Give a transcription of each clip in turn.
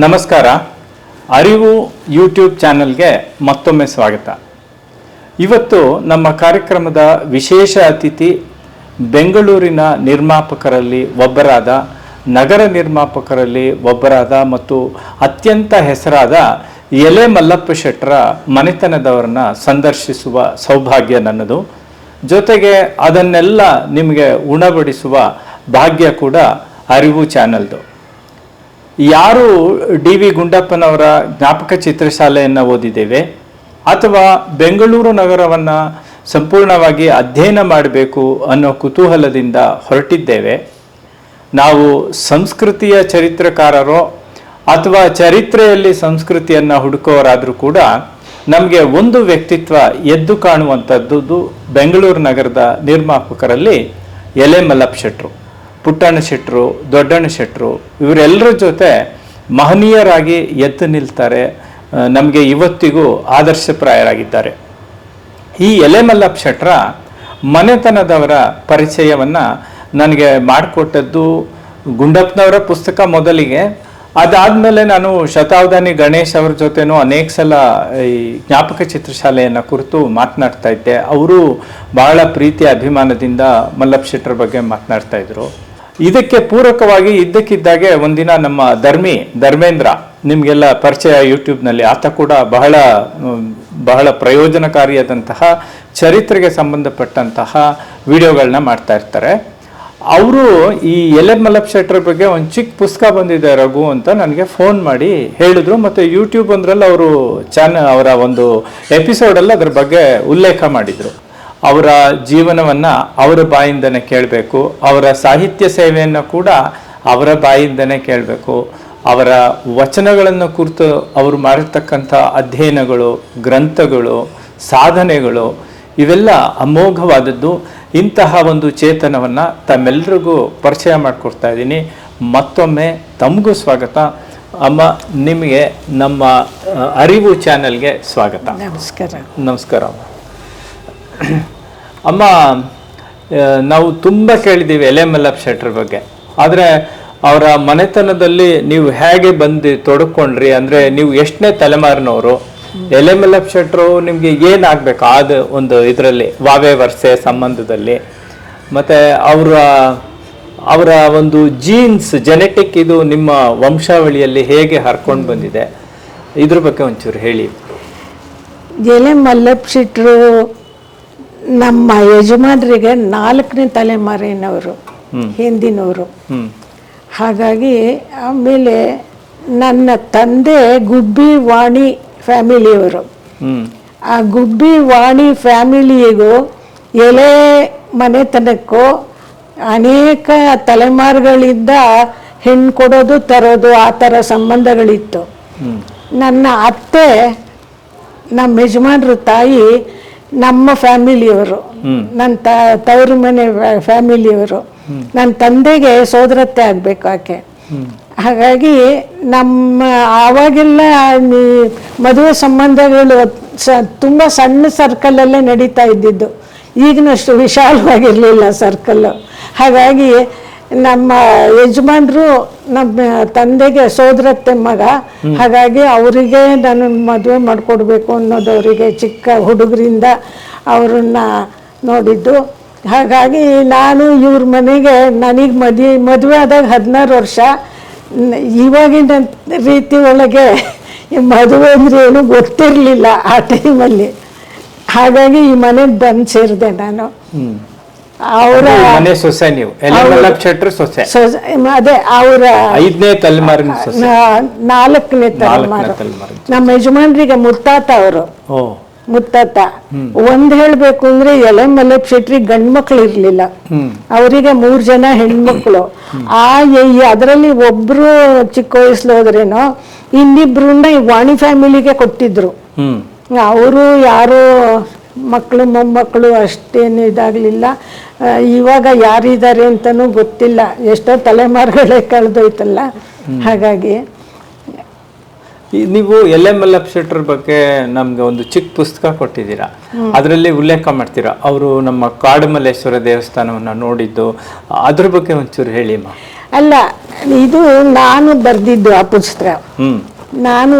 ನಮಸ್ಕಾರ. ಅರಿವು ಯೂಟ್ಯೂಬ್ ಚಾನೆಲ್ಗೆ ಮತ್ತೊಮ್ಮೆ ಸ್ವಾಗತ. ಇವತ್ತು ನಮ್ಮ ಕಾರ್ಯಕ್ರಮದ ವಿಶೇಷ ಅತಿಥಿ ಬೆಂಗಳೂರಿನ ನಿರ್ಮಾಪಕರಲ್ಲಿ ಒಬ್ಬರಾದ, ನಗರ ನಿರ್ಮಾಪಕರಲ್ಲಿ ಒಬ್ಬರಾದ ಮತ್ತು ಅತ್ಯಂತ ಹೆಸರಾದ ಎಲೆ ಮಲ್ಲಪ್ಪ ಶೆಟ್ಟರ ಮನೆತನದವರನ್ನ ಸಂದರ್ಶಿಸುವ ಸೌಭಾಗ್ಯ ನನ್ನದು. ಜೊತೆಗೆ ಅದನ್ನೆಲ್ಲ ನಿಮಗೆ ಉಣಬಡಿಸುವ ಭಾಗ್ಯ ಕೂಡ ಅರಿವು ಚಾನಲ್ದು. ಯಾರು ಡಿ ವಿ ಗುಂಡಪ್ಪನವರ ಜ್ಞಾಪಕ ಚಿತ್ರಶಾಲೆಯನ್ನು ಓದಿದ್ದೇವೆ ಅಥವಾ ಬೆಂಗಳೂರು ನಗರವನ್ನು ಸಂಪೂರ್ಣವಾಗಿ ಅಧ್ಯಯನ ಮಾಡಬೇಕು ಅನ್ನೋ ಕುತೂಹಲದಿಂದ ಹೊರಟಿದ್ದೇವೆ. ನಾವು ಸಂಸ್ಕೃತಿಯ ಚರಿತ್ರಕಾರರೋ ಅಥವಾ ಚರಿತ್ರೆಯಲ್ಲಿ ಸಂಸ್ಕೃತಿಯನ್ನು ಹುಡುಕೋರಾದರೂ ಕೂಡ ನಮಗೆ ಒಂದು ವ್ಯಕ್ತಿತ್ವ ಎದ್ದು ಕಾಣುವಂಥದ್ದು ಬೆಂಗಳೂರು ನಗರದ ನಿರ್ಮಾಪಕರಲ್ಲಿ ಎಲೆ ಮಲ್ಲಪ್ಪ ಶೆಟ್ರು. ಪುಟ್ಟಣ್ಣ ಶೆಟ್ಟರು ದೊಡ್ಡಣ್ಣ ಶೆಟ್ಟರು ಇವರೆಲ್ಲರ ಜೊತೆ ಮಹನೀಯರಾಗಿ ಎದ್ದು ನಿಲ್ತಾರೆ ನಮಗೆ ಇವತ್ತಿಗೂ ಆದರ್ಶಪ್ರಾಯರಾಗಿದ್ದಾರೆ. ಈ ಎಲೆಮಲ್ಲಪ್ಪ ಶೆಟ್ರ ಮನೆತನದವರ ಪರಿಚಯವನ್ನು ನನಗೆ ಮಾಡಿಕೊಟ್ಟದ್ದು ಗುಂಡಪ್ಪನವರ ಪುಸ್ತಕ ಮೊದಲಿಗೆ. ಅದಾದಮೇಲೆ ನಾನು ಶತಾವಧಾನಿ ಗಣೇಶ್ ಅವ್ರ ಜೊತೆನೂ ಅನೇಕ ಸಲ ಈ ಜ್ಞಾಪಕ ಚಿತ್ರಶಾಲೆಯನ್ನು ಕುರಿತು ಮಾತನಾಡ್ತಾ ಇದ್ದೆ. ಅವರು ಬಹಳ ಪ್ರೀತಿ ಅಭಿಮಾನದಿಂದ ಮಲ್ಲಪ್ಪ ಶೆಟ್ಟರ ಬಗ್ಗೆ ಮಾತನಾಡ್ತಾ ಇದ್ರು. ಇದಕ್ಕೆ ಪೂರಕವಾಗಿ ಇದ್ದಕ್ಕಿದ್ದಾಗೆ ಒಂದಿನ ನಮ್ಮ ಧರ್ಮಿ ಧರ್ಮೇಂದ್ರ, ನಿಮಗೆಲ್ಲ ಪರಿಚಯ ಯೂಟ್ಯೂಬ್ನಲ್ಲಿ, ಆತ ಕೂಡ ಬಹಳ ಬಹಳ ಪ್ರಯೋಜನಕಾರಿಯಾದಂತಹ ಚರಿತ್ರೆಗೆ ಸಂಬಂಧಪಟ್ಟಂತಹ ವಿಡಿಯೋಗಳನ್ನ ಮಾಡ್ತಾ ಇರ್ತಾರೆ. ಅವರು ಈ ಎಲೆ ಮಲಪ್ ಬಗ್ಗೆ ಒಂದು ಚಿಕ್ಕ ಪುಸ್ತಕ ಬಂದಿದೆ ರಘು ಅಂತ ನನಗೆ ಫೋನ್ ಮಾಡಿ ಹೇಳಿದ್ರು. ಮತ್ತು ಯೂಟ್ಯೂಬ್ ಒಂದರಲ್ಲಿ ಅವರು ಚಾನ, ಅವರ ಒಂದು ಎಪಿಸೋಡಲ್ಲಿ ಅದ್ರ ಬಗ್ಗೆ ಉಲ್ಲೇಖ ಮಾಡಿದರು. ಅವರ ಜೀವನವನ್ನು ಅವರ ಬಾಯಿಂದನೇ ಕೇಳಬೇಕು ಅವರ ಸಾಹಿತ್ಯ ಸೇವೆಯನ್ನು ಕೂಡ ಅವರ ಬಾಯಿಂದನೇ ಕೇಳಬೇಕು ಅವರ ವಚನಗಳನ್ನು ಕುರಿತು ಅವರು ಮಾಡಿರ್ತಕ್ಕಂಥ ಅಧ್ಯಯನಗಳು ಗ್ರಂಥಗಳು ಸಾಧನೆಗಳು ಇವೆಲ್ಲ ಅಮೋಘವಾದದ್ದು. ಇಂತಹ ಒಂದು ಚೇತನವನ್ನು ತಮ್ಮೆಲ್ಲರಿಗೂ ಪರಿಚಯ ಮಾಡಿಕೊಡ್ತಾ ಇದ್ದೀನಿ. ಮತ್ತೊಮ್ಮೆ ತಮಗೂ ಸ್ವಾಗತ. ಅಮ್ಮ ನಿಮಗೆ ನಮ್ಮ ಅರಿವು ಚಾನೆಲ್ಗೆ ಸ್ವಾಗತ. ನಮಸ್ಕಾರ. ನಮಸ್ಕಾರ ಅಮ್ಮ ನಾವು ತುಂಬ ಕೇಳಿದ್ದೀವಿ ಎಲೆ ಮಲ್ಲಪ್ಪ ಶೆಟ್ರ್ ಬಗ್ಗೆ. ಆದರೆ ಅವರ ಮನೆತನದಲ್ಲಿ ನೀವು ಹೇಗೆ ಬಂದು ತೊಡಕೊಂಡ್ರಿ? ಅಂದರೆ ನೀವು ಎಷ್ಟನೇ ತಲೆಮಾರಿನವರು ಎಲೆ ಮಲ್ಲಪ್ಪ ಶೆಟ್ರು ನಿಮಗೆ ಏನಾಗಬೇಕು ಆದ ಒಂದು ಇದರಲ್ಲಿ, ವಾವೆ ವರ್ಷೆ ಸಂಬಂಧದಲ್ಲಿ? ಮತ್ತು ಅವರ ಅವರ ಒಂದು ಜೀನ್ಸ್ ಜೆನೆಟಿಕ್ ಇದು ನಿಮ್ಮ ವಂಶಾವಳಿಯಲ್ಲಿ ಹೇಗೆ ಹರ್ಕೊಂಡು ಬಂದಿದೆ? ಇದ್ರ ಬಗ್ಗೆ ಒಂಚೂರು ಹೇಳಿ. ಎಲೆ ಮಲ್ಲಪ್ಪ ಶೆಟ್ರು ನಮ್ಮ ಯಜಮಾನರಿಗೆ ನಾಲ್ಕನೇ ತಲೆಮಾರಿನವರು ಹಿಂದಿನವರು. ಹಾಗಾಗಿ ಆಮೇಲೆ ನನ್ನ ತಂದೆ ಗುಬ್ಬಿ ವಾಣಿ ಫ್ಯಾಮಿಲಿಯವರು. ಆ ಗುಬ್ಬಿ ವಾಣಿ ಫ್ಯಾಮಿಲಿಗೂ ಎಲೆ ಮನೆತನಕ್ಕೂ ಅನೇಕ ತಲೆಮಾರುಗಳಿಂದ ಹೆಣ್ಣು ಕೊಡೋದು ತರೋದು ಆ ಥರ ಸಂಬಂಧಗಳಿತ್ತು. ನನ್ನ ಅತ್ತೆ ನಮ್ಮ ಯಜಮಾನ್ರ ತಾಯಿ ನಮ್ಮ ಫ್ಯಾಮಿಲಿಯವರು ನನ್ನ ತ ತವರು ಮನೆ ಫ್ಯಾಮಿಲಿಯವರು ನನ್ನ ತಂದೆಗೆ ಸೋದರತ್ತೆ ಆಗಬೇಕು ಆಕೆ. ಹಾಗಾಗಿ ನಮ್ಮ ಆವಾಗೆಲ್ಲ ಮದುವೆ ಸಂಬಂಧಗಳು ಸ ತುಂಬ ಸಣ್ಣ ಸರ್ಕಲಲ್ಲೇ ನಡೀತಾ ಇದ್ದಿದ್ದು. ಈಗಿನಷ್ಟು ವಿಶಾಲವಾಗಿರಲಿಲ್ಲ ಸರ್ಕಲ್ಲು ಹಾಗಾಗಿ ನಮ್ಮ ಯಜಮಾನ್ರು ನಮ್ಮ ತಂದೆಗೆ ಸೋದರತ್ತೆ ಮಗ. ಹಾಗಾಗಿ ಅವರಿಗೆ ನಾನು ಮದುವೆ ಮಾಡಿಕೊಡ್ಬೇಕು ಅನ್ನೋದು ಅವರಿಗೆ ಚಿಕ್ಕ ಹುಡುಗರಿಂದ ಅವರನ್ನ ನೋಡಿದ್ದು. ಹಾಗಾಗಿ ನಾನು ಇವ್ರ ಮನೆಗೆ ನನಗೆ ಮದುವೆ ಮದುವೆ ಆದಾಗ ಹದಿನಾರು ವರ್ಷ. ಇವಾಗಿನ ರೀತಿ ಒಳಗೆ ಮದುವೆ ಅಂದ್ರೆ ಏನು ಗೊತ್ತಿರಲಿಲ್ಲ ಆ ಟೈಮಲ್ಲಿ ಹಾಗಾಗಿ ಈ ಮನೆಗೆ ಬಂದು ಸೇರಿದೆ ನಾನು. ಅವರ ಮನೆ ಸೊಸೆ ನೀವು. ಸೊಸೆ. ಅದೇ ಅವರ ಐದನೇ ತಲೆಮಾರಿನ ನಾಲ್ಕನೇ ತಲೆಮಾರು. ನಮ್ಮ ಯಜಮಾನ್ರಿಗೆ ಮುತ್ತಾತ ಅವರು. ಮುತ್ತಾತ. ಒಂದ್ ಹೇಳ್ಬೇಕು ಅಂದ್ರೆ ಎಲೆ ಮಲ್ಲಪ್ಪ ಶೆಟ್ರಿ ಗಂಡ್ ಮಕ್ಳು ಇರ್ಲಿಲ್ಲ. ಅವರಿಗೆ ಮೂರ್ ಜನ ಹೆಣ್ಮಕ್ಳು. ಆ ಅದರಲ್ಲಿ ಒಬ್ರು ಚಿಕ್ಕ ವಯಸ್ಸಲ್ಲಿ ಹೋದ್ರೇನೋ ಇನ್ನಿಬ್ರನ್ನ ಈ ವಾಣಿ ಫ್ಯಾಮಿಲಿಗೆ ಕೊಟ್ಟಿದ್ರು. ಅವರು ಯಾರು ಮಕ್ಕಳು ಮೊಮ್ಮಕ್ಕಳು ಅಷ್ಟೇನು ಇದಾಗಲಿಲ್ಲ. ಇವಾಗ ಯಾರಿದ್ದಾರೆ ಅಂತಲೂ ಗೊತ್ತಿಲ್ಲ. ಎಷ್ಟೋ ತಲೆಮಾರುಗಳೇ ಕಳೆದೋಯ್ತಲ್ಲ. ಹಾಗಾಗಿ ನೀವು ಎಲ್ ಎಫ್ ಶೆಟ್ರ ಬಗ್ಗೆ ನಮ್ಗೆ ಒಂದು ಚಿಕ್ಕ ಪುಸ್ತಕ ಕೊಟ್ಟಿದ್ದೀರಾ. ಅದರಲ್ಲಿ ಉಲ್ಲೇಖ ಮಾಡ್ತೀರಾ? ಅವರು ನಮ್ಮ ಕಾಡುಮಲ್ಲೇಶ್ವರ ದೇವಸ್ಥಾನವನ್ನ ನೋಡಿದ್ದು. ಅದ್ರ ಬಗ್ಗೆ ಒಂಚೂರು ಹೇಳಿ ಮಾ ಅಲ್ಲ ಇದು ನಾನು ಬರೆದಿದ್ದು ಆ ಪುಸ್ತಕ. ನಾನು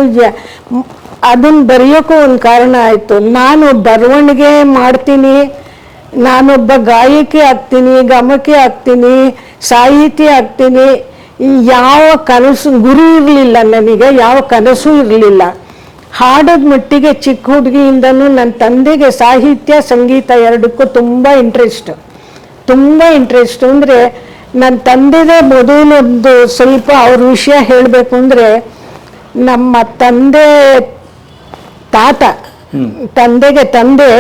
ಅದನ್ನ ಬರೆಯೋಕ್ಕೂ ಒಂದು ಕಾರಣ ಆಯಿತು. ನಾನು ಬರವಣಿಗೆ ಮಾಡ್ತೀನಿ. ನಾನೊಬ್ಬ ಗಾಯಕಿ ಆಗ್ತೀನಿ ಗಮಕಿ ಆಗ್ತೀನಿ ಸಾಹಿತಿ ಆಗ್ತೀನಿ ಯಾವ ಕನಸು ಗುರಿ ಇರಲಿಲ್ಲ ನನಗೆ ಯಾವ ಕನಸು ಇರಲಿಲ್ಲ. ಹಾಡೋದ ಮಟ್ಟಿಗೆ ಚಿಕ್ಕ ಹುಡುಗಿಯಿಂದನೂ ನನ್ನ ತಂದೆಗೆ ಸಾಹಿತ್ಯ ಸಂಗೀತ ಎರಡಕ್ಕೂ ತುಂಬ ಇಂಟ್ರೆಸ್ಟ್ ತುಂಬ ಇಂಟ್ರೆಸ್ಟ್ ಅಂದರೆ ನನ್ನ ತಂದೆದೇ ಮೊದಲೊಂದು ಸ್ವಲ್ಪ ಅವ್ರ ವಿಷಯ ಹೇಳಬೇಕು ಅಂದರೆ ನಮ್ಮ ತಂದೆ ತಾತ ತಂದೆಗೆ ತಂದೆ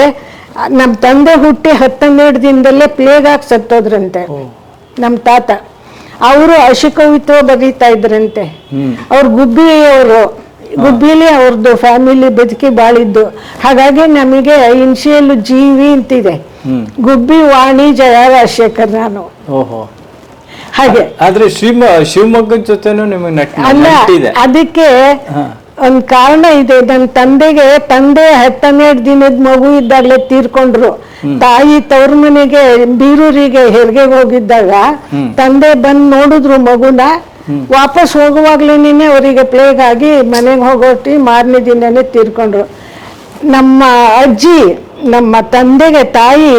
ನಮ್ಮ ತಂದೆ ಹುಟ್ಟಿ ಹತ್ತನ್ನೆರಡು ದಿನದಲ್ಲೇ ಪ್ಲೇಗ್ ಆಗಿ ಸತ್ತೋದ್ರಂತೆ ನಮ್ಮ ತಾತ. ಅವರು ಅಶುಕವಿತ್ವ ಬರೀತಾ ಇದ್ರಂತೆ. ಅವ್ರ ಗುಬ್ಬಿಯವರು ಗುಬ್ಬಿಲಿ ಅವ್ರದ್ದು ಫ್ಯಾಮಿಲಿ ಬದುಕಿ ಬಾಳಿದ್ದು. ಹಾಗಾಗಿ ನಮಗೆ ಇನ್ಶಿಯಲ್ ಜೀವಿ ಅಂತಿದೆ. ಗುಬ್ಬಿ ವಾಣಿ ಜಯ ರಾಜಶೇಖರ್ ನಾನು. ಓಹೋ. ಹಾಗೆ. ಆದ್ರೆ ಶ್ರೀಮ ಶಿವಮೊಗ್ಗದ ಜೊತೆನೂ ನಿಮಗೆ ಅಲ್ಲ ಅದಕ್ಕೆ. ಒಂದ್ ಕಾರಣ ಇದೆ. ನನ್ನ ತಂದೆಗೆ ತಂದೆ ಹತ್ತನ್ನೆರಡು ದಿನದ ಮಗು ಇದ್ದಾಗಲೇ ತೀರ್ಕೊಂಡ್ರು. ತಾಯಿ ತವ್ರ ಮನೆಗೆ ಬೀರೂರಿಗೆ ಹೆರಿಗೆ ಹೋಗಿದ್ದಾಗ ತಂದೆ ಬಂದ್ ನೋಡಿದ್ರು ಮಗುನ. ವಾಪಸ್ ಹೋಗುವಾಗ್ಲೇನೆ ಅವರಿಗೆ ಪ್ಲೇಗ್ ಆಗಿ ಮನೆಗೆ ಹೋಗೋಟಿ ಮಾರನೇ ದಿನನೇ ತೀರ್ಕೊಂಡ್ರು. ನಮ್ಮ ಅಜ್ಜಿ ನಮ್ಮ ತಂದೆಗೆ ತಾಯಿ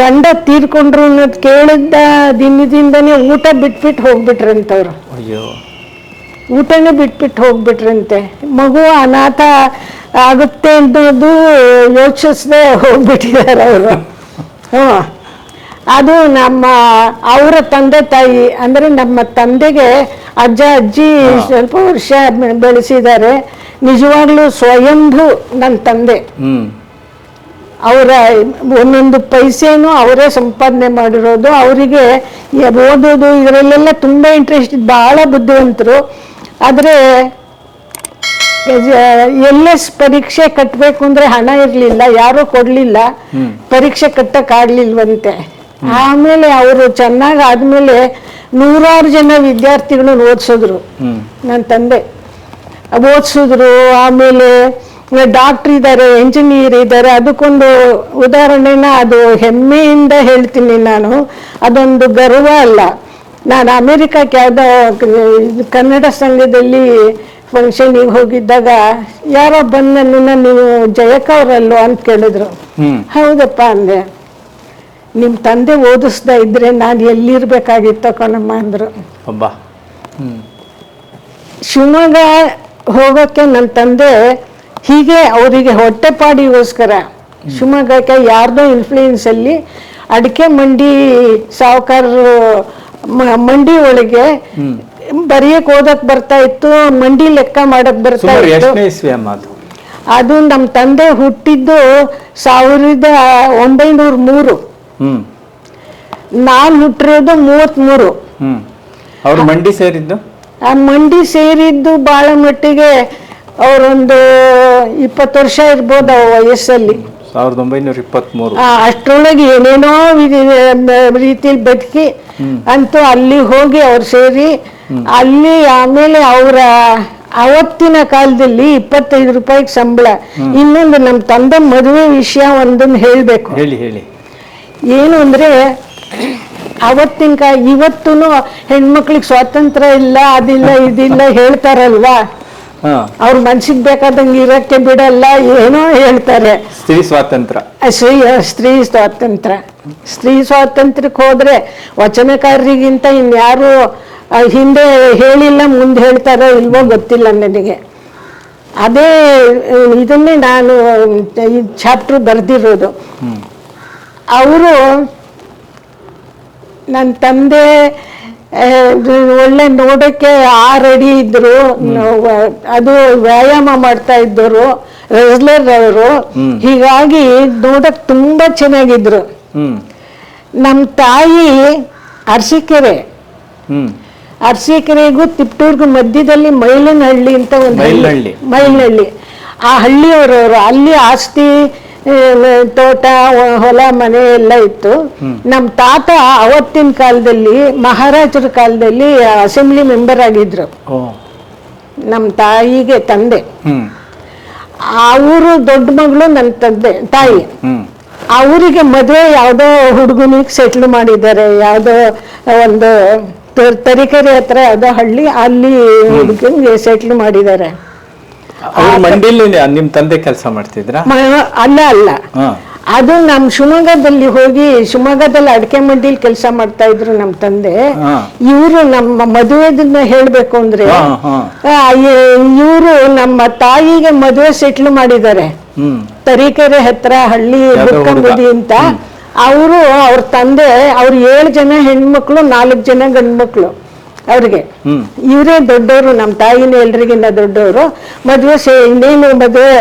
ಗಂಡ ತೀರ್ಕೊಂಡ್ರು ಅನ್ನೋದು ಕೇಳಿದ್ದ ದಿನದಿಂದನೇ ಊಟ ಬಿಟ್ಬಿಟ್ಟು ಹೋಗ್ಬಿಟ್ರಂತವ್ರು. ಅಯ್ಯೋ. ಊಟನೇ ಬಿಟ್ಬಿಟ್ಟು ಹೋಗ್ಬಿಟ್ರಂತೆ. ಮಗು ಅನಾಥ ಆಗುತ್ತೆ ಅನ್ನೋದು ಯೋಚಿಸದೆ ಹೋಗ್ಬಿಟ್ಟಿದ್ದಾರೆ ಅವರು. ಹ್ಞೂ ಅದು ನಮ್ಮ ಅವರ ತಂದೆ ತಾಯಿ ಅಂದರೆ ನಮ್ಮ ತಂದೆಗೆ ಅಜ್ಜ ಅಜ್ಜಿ ಸ್ವಲ್ಪ ವರ್ಷ ಬೆಳೆಸಿದ್ದಾರೆ. ನಿಜವಾಗ್ಲೂ ಸ್ವಯಂಭೂ ನನ್ನ ತಂದೆ. ಅವರ ಒಂದೊಂದು ಪೈಸೆನೂ ಅವರೇ ಸಂಪಾದನೆ ಮಾಡಿರೋದು. ಅವರಿಗೆ ಓದೋದು ಇದರಲ್ಲೆಲ್ಲ ತುಂಬ ಇಂಟ್ರೆಸ್ಟ್ ಭಾಳ ಬುದ್ಧಿವಂತರು. ಆದರೆ ಎಲ್ ಎಸ್ ಪರೀಕ್ಷೆ ಕಟ್ಟಬೇಕು ಅಂದ್ರೆ ಹಣ ಇರಲಿಲ್ಲ ಯಾರೂ ಕೊಡಲಿಲ್ಲ. ಪರೀಕ್ಷೆ ಕಟ್ಟಕ್ಕಾಗ್ಲಿಲ್ವಂತೆ ಆಮೇಲೆ ಅವರು ಚೆನ್ನಾಗಿ ಆದಮೇಲೆ ನೂರಾರು ಜನ ವಿದ್ಯಾರ್ಥಿಗಳನ್ನ ಓದಿಸಿದ್ರು. ನನ್ನ ತಂದೆ. ಓದಿಸಿದ್ರು ಆಮೇಲೆ ಡಾಕ್ಟ್ರ್ ಇದ್ದಾರೆ ಇಂಜಿನಿಯರ್ ಇದ್ದಾರೆ ಅದಕ್ಕೊಂದು ಉದಾಹರಣೆನ ಅದು ಹೆಮ್ಮೆಯಿಂದ ಹೇಳ್ತೀನಿ ನಾನು. ಅದೊಂದು ಗರ್ವ ಅಲ್ಲ. ನಾನು ಅಮೇರಿಕಕ್ಕೆ ಯಾವುದೋ ಕನ್ನಡ ಸಂಘದಲ್ಲಿ ಫಂಕ್ಷನಿಗೆ ಹೋಗಿದ್ದಾಗ ಯಾರೋ ಬಂದು ನನ್ನನ್ನು ನೀವು ಜಯಕ್ಕ ಅವರಲ್ಲೋ ಅಂತ ಕೇಳಿದ್ರು. ಹೌದಪ್ಪ ಅಂದೆ. ನಿಮ್ಮ ತಂದೆ ಓದಿಸ್ತಾ ಇದ್ರೆ ನಾನು ಎಲ್ಲಿರ್ಬೇಕಾಗಿತ್ತು ಕಣಮ್ಮ ಅಂದರು. ಶಿವಮೊಗ್ಗ ಹೋಗೋಕ್ಕೆ ನನ್ನ ತಂದೆ ಹೀಗೆ ಅವರಿಗೆ ಹೊಟ್ಟೆಪಾಡಿಗೋಸ್ಕರ ಶಿವಮೊಗ್ಗಕ್ಕೆ ಯಾರ್ದೋ ಇನ್ಫ್ಲೂಯೆನ್ಸ್ ಅಲ್ಲಿ ಅಡಿಕೆ ಮಂಡಿ ಸಾವುಕಾರರು ಮಂಡಿ ಒಳಗೆ ಬರೆಯಕ್ ಓದಕ್ ಬರ್ತಾ ಇತ್ತು ಮಂಡಿ ಲೆಕ್ಕ ಮಾಡಕ್ ಬರ್ತಾ ಇತ್ತು. ಅದು ನಮ್ಮ ತಂದೆ ಹುಟ್ಟಿದ್ದು ಸಾವಿರದ ಒಂಬೈನೂರ ಮೂರು. ನಾನು ಹುಟ್ಟಿರೋದು ಮೂವತ್ ಮೂರು ಅವ್ರು ಮಂಡಿ ಸೇರಿದ್ದು? ಆ ಮಂಡಿ ಸೇರಿದ್ದು ಬಹಳ ಮಟ್ಟಿಗೆ ಅವ್ರೊಂದು ಇಪ್ಪತ್ತು ವರ್ಷ ಇರ್ಬೋದು ಆ ವಯಸ್ಸಲ್ಲಿ. ಸಾವಿರದ ಒಂಬೈನೂರ ಇಪ್ಪತ್ಮೂರು. ಆ, ಅಷ್ಟ್ರೊಳಗೆ ಏನೇನೋ ರೀತಿಯಲ್ಲಿ ಬದುಕಿ ಅಂತೂ ಅಲ್ಲಿ ಹೋಗಿ ಅವ್ರು ಸೇರಿ ಅಲ್ಲಿ ಆಮೇಲೆ ಅವರ ಅವತ್ತಿನ ಕಾಲದಲ್ಲಿ ಇಪ್ಪತ್ತೈದು ರೂಪಾಯಿಗೆ ಸಂಬಳ. ಇನ್ನೊಂದು ನಮ್ಮ ತಂದೆ ಮದುವೆ ವಿಷಯ ಒಂದನ್ನು ಹೇಳಬೇಕು. ಹೇಳಿ ಹೇಳಿ. ಏನು ಅಂದ್ರೆ ಅವತ್ತಿನ ಕಾ ಇವತ್ತೂ ಹೆಣ್ಮಕ್ಳಿಗೆ ಸ್ವಾತಂತ್ರ್ಯ ಇಲ್ಲ ಅದಿಲ್ಲ ಇದಿಲ್ಲ ಹೇಳ್ತಾರಲ್ವಾ? ಅವ್ರ ಮನ್ಸಿಗೆ ಬೇಕಾದಂಗೆ ಇರಕ್ಕೆ ಬಿಡಲ್ಲ ಏನೋ ಹೇಳ್ತಾರೆ. ಸ್ತ್ರೀ ಸ್ವಾತಂತ್ರ್ಯ. ಸ್ತ್ರೀ ಸ್ತ್ರೀ ಸ್ವಾತಂತ್ರ್ಯ. ಸ್ತ್ರೀ ಸ್ವಾತಂತ್ರ್ಯಕ್ಕೆ ಹೋದ್ರೆ ವಚನಕಾರರಿಗಿಂತ ಇನ್ಯಾರು ಹಿಂದೆ ಹೇಳಿಲ್ಲ ಮುಂದೆ ಹೇಳ್ತಾರೋ ಇಲ್ವೋ ಗೊತ್ತಿಲ್ಲ ನನಗೆ. ಅದೇ ಇದನ್ನೇ ನಾನು ಈ ಚಾಪ್ಟರ್ ಬರೆದಿರೋದು. ಅವರು ನನ್ನ ತಂದೆ ಒಳ್ಳೆ ನೋಡಕ್ಕೆ ಆ ರೆಡಿ ಇದ್ರು ಅದು ವ್ಯಾಯಾಮ ಮಾಡ್ತಾ ಇದ್ದರು ರೆಸ್ಲರ್ ಅವರು ಹೀಗಾಗಿ ನೋಡಕ್ ತುಂಬಾ ಚೆನ್ನಾಗಿದ್ರು. ನಮ್ಮ ತಾಯಿ ಅರಸೀಕೆರೆ. ಅರ್ಸಿಕೆರೆಗೂ ತಿಪ್ಟೂರ್ಗೂ ಮಧ್ಯದಲ್ಲಿ ಮೈಲನಹಳ್ಳಿ ಅಂತ ಒಂದು ಹಳ್ಳಿ. ಮೈಲನಹಳ್ಳಿ. ಆ ಹಳ್ಳಿಯವರವರು ಅಲ್ಲಿ ಆಸ್ತಿ ತೋಟ ಹೊಲ ಮನೆ ಎಲ್ಲ ಇತ್ತು. ನಮ್ಮ ತಾತ ಅವತ್ತಿನ ಕಾಲದಲ್ಲಿ ಮಹಾರಾಜರ ಕಾಲದಲ್ಲಿ ಅಸೆಂಬ್ಲಿ ಮೆಂಬರ್ ಆಗಿದ್ರು. ನಮ್ ನಮ್ಮ ತಾಯಿಗೆ ತಂದೆ. ಅವರು ದೊಡ್ಡ ಮಗಳು ನನ್ನ ತಂದೆ ತಾಯಿ. ಅವರಿಗೆ ಮದುವೆ ಯಾವುದೋ ಹುಡುಗನಿಗೆ ಸೆಟ್ಲ್ ಮಾಡಿದ್ದಾರೆ. ಯಾವುದೋ ಒಂದು ತರೀಕೆರೆ ಹತ್ರ ಯಾವುದೋ ಹಳ್ಳಿ ಅಲ್ಲಿ ಹುಡುಗನಿಗೆ ಸೆಟ್ಲ್ ಮಾಡಿದ್ದಾರೆ. ಅವ್ರ ಮಂಡಿಲಿ ನಿಮ್ ತಂದೆ ಕೆಲಸ ಮಾಡ್ತಿದ್ರ? ಅಲ್ಲ ಅಲ್ಲ. ಅದು ನಮ್ ಶಿವಮೊಗ್ಗದಲ್ಲಿ ಹೋಗಿ ಶಿವಮೊಗ್ಗದಲ್ಲಿ ಅಡಿಕೆ ಮಂಡಿಲಿ ಕೆಲಸ ಮಾಡ್ತಾ ಇದ್ರು ನಮ್ ತಂದೆ. ಇವರು ನಮ್ಮ ಮದುವೆದನ್ನ ಹೇಳ್ಬೇಕು ಅಂದ್ರೆ ಇವರು ನಮ್ಮ ತಾಯಿಗೆ ಮದುವೆ ಸೆಟ್ಲ್ ಮಾಡಿದ್ದಾರೆ. ತರೀಕೆರೆ ಹತ್ರ ಹಳ್ಳಿ ಯಾವ್ದೋ ಅಂತ. ಅವರು ಅವ್ರ ತಂದೆ ಅವ್ರ ಏಳು ಜನ ಹೆಣ್ಮಕ್ಳು ನಾಲ್ಕು ಜನ ಗಂಡ್ಮಕ್ಳು. ಅವ್ರಿಗೆ. ಇವರೇ ದೊಡ್ಡವರು ನಮ್ಮ ತಾಯಿನ ಎಲ್ರಿಗಿನ್ನ ದೊಡ್ಡವರು. ಮದುವೆ ಸೇ ಇನ್ನೇನು ಮದುವೆ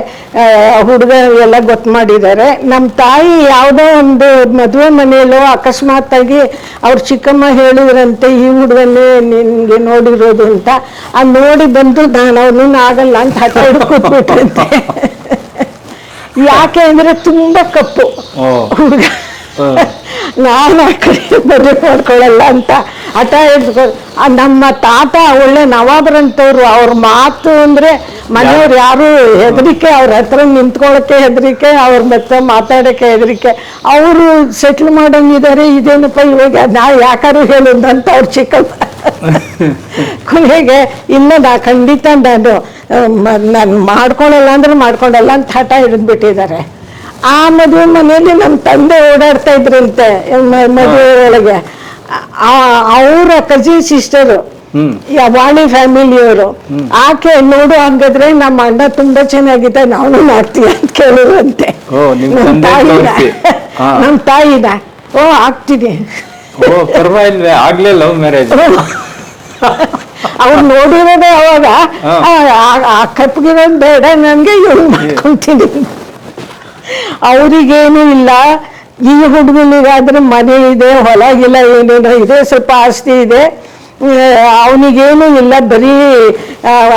ಹುಡುಗ ಎಲ್ಲ ಗೊತ್ತು ಮಾಡಿದ್ದಾರೆ ನಮ್ಮ ತಾಯಿ ಯಾವುದೋ ಒಂದು ಮದುವೆ ಮನೆಯಲ್ಲೋ ಅಕಸ್ಮಾತ್ ಆಗಿ ಅವ್ರ ಚಿಕ್ಕಮ್ಮ ಹೇಳಿದ್ರಂತೆ ಈ ಹುಡುಗನೇ ನಿನ್ಗೆ ನೋಡಿರೋದು ಅಂತ. ಆ ನೋಡಿ ಬಂದು ನಾನು ಅವನು ಆಗಲ್ಲ ಅಂತ ಕೂತ್ಬಿಟ್ರಂತೆ ಯಾಕೆ ಅಂದರೆ ತುಂಬಾ ಕಪ್ಪು. ಹುಡುಗ. ನಾನು ಆ ಕಡೆ ಮದುವೆ ಮಾಡ್ಕೊಳ್ಳಲ್ಲ ಅಂತ ಹಠ ಹಿಡ್ಕೊ ನಮ್ಮ ತಾತ ಒಳ್ಳೆ ನವಾಬ್ರಂತವ್ರು. ಅವ್ರ ಮಾತು ಅಂದ್ರೆ ಮನೆಯವ್ರು ಯಾರು ಹೆದರಿಕೆ, ಅವ್ರ ಹತ್ರ ನಿಂತ್ಕೊಳ್ಳೋಕೆ ಹೆದರಿಕೆ, ಅವ್ರ ಮತ್ತೆ ಮಾತಾಡೋಕೆ ಹೆದರಿಕೆ. ಅವರು ಸೆಟ್ಲ್ ಮಾಡಂಗಿದ್ದಾರೆ. ಇದೇನಪ್ಪ ಇವಾಗ? ನಾ ಯಾಕಾರು ಹೇಳೋದಂತ ಅವ್ರು ಚಿಕ್ಕಪ್ಪ. ಕೊನೆಗೆ ಇನ್ನೊಂದು ಖಂಡಿತ ನಾನು ನಾನು ಮಾಡ್ಕೊಳಲ್ಲ ಅಂದ್ರೆ ಮಾಡ್ಕೊಳಲ್ಲ ಅಂತ ಹಠ ಹಿಡಿದ್ಬಿಟ್ಟಿದ್ದಾರೆ. ಆ ಮದುವೆ ಮನೆಯಲ್ಲಿ ನಮ್ಮ ತಂದೆ ಓಡಾಡ್ತಾ ಇದ್ರಂತೆ ಮದುವೆ ಒಳಗೆ. ಅವರ ಕಜಿನ್ ಸಿಸ್ಟರು ವಾಣಿ ಫ್ಯಾಮಿಲಿಯವರು ಆಕೆ ನೋಡು ಹಂಗಾದ್ರೆ ನಮ್ಮ ಅಣ್ಣ ತುಂಬಾ ಚೆನ್ನಾಗಿದೆ ನಾವು ಮಾಡ್ತೀವಿ ಅಂತ ಕೇಳಿದ್ರಂತೆ. ನಮ್ಮ ತಾಯಿನ. ಓ ಆಗ್ತೀನಿ. ಆಗ್ಲೇ ಲವ್ ಮ್ಯಾರೇಜ್ ಅವ್ರು ನೋಡಿರೋದೇ ಅವಾಗ ಆ ಕಪ್ಪಗಿರೋದು ಬೇಡ ನನ್ಗೆ ಇವ್ರು ಮಾಡ್ಕೊಂತೀನಿ ಅವರಿಗೇನು ಇಲ್ಲ. ಈ ಹುಡುಗನಿಗಾದ್ರೆ ಮನೆ ಇದೆ, ಹೊಲ ಗಿಲ ಇದೆ, ಸ್ವಲ್ಪ ಆಸ್ತಿ ಇದೆ. ಅವನಿಗೇನು ಇಲ್ಲ. ಬರೀ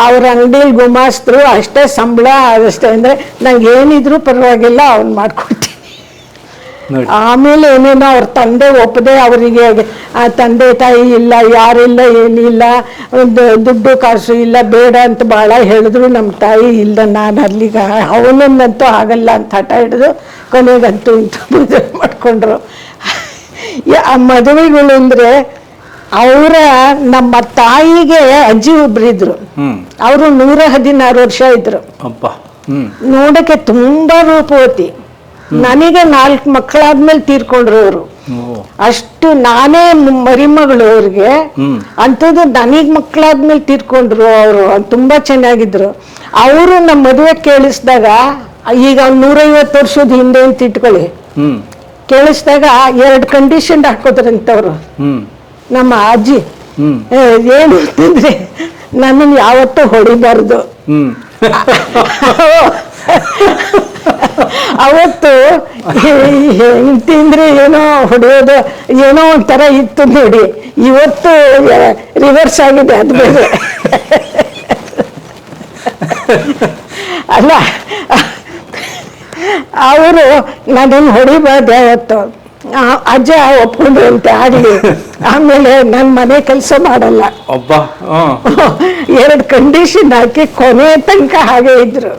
ಅವ್ರ ಅಂಗಡಿಯಲ್ಲಿ ಗುಮಾಸ್ತರು ಅಷ್ಟೇ ಸಂಬಳ, ಅಷ್ಟೇ ಅಂದ್ರೆ ನಂಗೆ ಏನಿದ್ರು ಪರವಾಗಿಲ್ಲ, ಅವ್ನು ಮಾಡ್ಕೊಡ್ತೀನಿ. ಆಮೇಲೆ ಏನೇನೋ ಅವ್ರ ತಂದೆ ಒಪ್ಪದೆ ಅವರಿಗೆ ಆ ತಂದೆ ತಾಯಿ ಇಲ್ಲ ಯಾರಿಲ್ಲ ಏನಿಲ್ಲ ಒಂದು ದುಡ್ಡು ಕಾಸು ಇಲ್ಲ ಬೇಡ ಅಂತ ಭಾಳ ಹೇಳಿದ್ರು ನಮ್ಮ ತಾಯಿ ಇಲ್ಲ ನಾನು ಅಲ್ಲಿಗೆ ಅವನನ್ನಂತೂ ಆಗಲ್ಲ ಅಂತ ಹಠ ಹಿಡಿದು ಕೊನೆಗಂತೂ ಇಂಥ ಪೂಜೆ ಮಾಡ್ಕೊಂಡ್ರು. ಯ- ಆ ಮದುವೆಗಳು ಅಂದರೆ ಅವರ ನಮ್ಮ ತಾಯಿಗೆ ಅಜ್ಜಿ ಒಬ್ರು ಇದ್ರು. ಅವರು ನೂರ ಹದಿನಾರು ವರ್ಷ ಇದ್ರು. ನೋಡಕ್ಕೆ ತುಂಬಾ ರೂಪವತಿ. ನನಗೆ ನಾಲ್ಕು ಮಕ್ಕಳಾದ್ಮೇಲೆ ತೀರ್ಕೊಂಡ್ರು ಅವರು ಅಷ್ಟು ನಾನೇ ಮರಿಮಗಳು ಅವ್ರಿಗೆ ಅಂತದ್ದು ಅಂಥದ್ದು ನನಗೆ ಮಕ್ಕಳಾದ್ಮೇಲೆ ತೀರ್ಕೊಂಡ್ರು ಅವರು. ತುಂಬಾ ಚೆನ್ನಾಗಿದ್ರು. ಅವರು ನಮ್ಮ ಮದುವೆ ಕೇಳಿಸಿದಾಗ ಈಗ ನೂರೈವತ್ತು ವರ್ಷದ ಹಿಂದೆ ಅಂತ ಇಟ್ಕೊಳ್ಳಿ. ಕೇಳಿಸಿದಾಗ ಎರಡು ಕಂಡೀಷನ್ ಹಾಕೋದ್ರಂತವ್ರು. ನಮ್ಮ ಅಜ್ಜಿ. ಏನು ಅಂತಂದ್ರೆ ನನ್ನನ್ನು ಯಾವತ್ತೂ ಹೊಡಿಬಾರ್ದು. ಅವತ್ತು ಹೆಂಗೆ ಅಂದ್ರೆ ಏನೋ ಹೊಡೆಯೋದು ಏನೋ ಒಂಥರ ಇತ್ತು ನೋಡಿ. ಇವತ್ತು ರಿವರ್ಸ್ ಆಗಿದೆ ಅದು ಬೇರೆ. ಅಲ್ಲ ಅವರು ನನ್ನ ಹೊಡಿಬಾರ್ದು ಯಾವತ್ತು. ಅಜ್ಜ ಅಜ್ಜ ಒಪ್ಕೊಂಡ್ರಂತೆ ಆಗ್ಲಿ ಆಮೇಲೆ ನನ್ನ ಮನೆ ಕೆಲಸ ಮಾಡಲ್ಲ. ಒಬ್ಬ ಎರಡು ಕಂಡೀಷನ್ ಹಾಕಿ ಕೊನೆ ತನಕ ಹಾಗೆ ಇದ್ರು.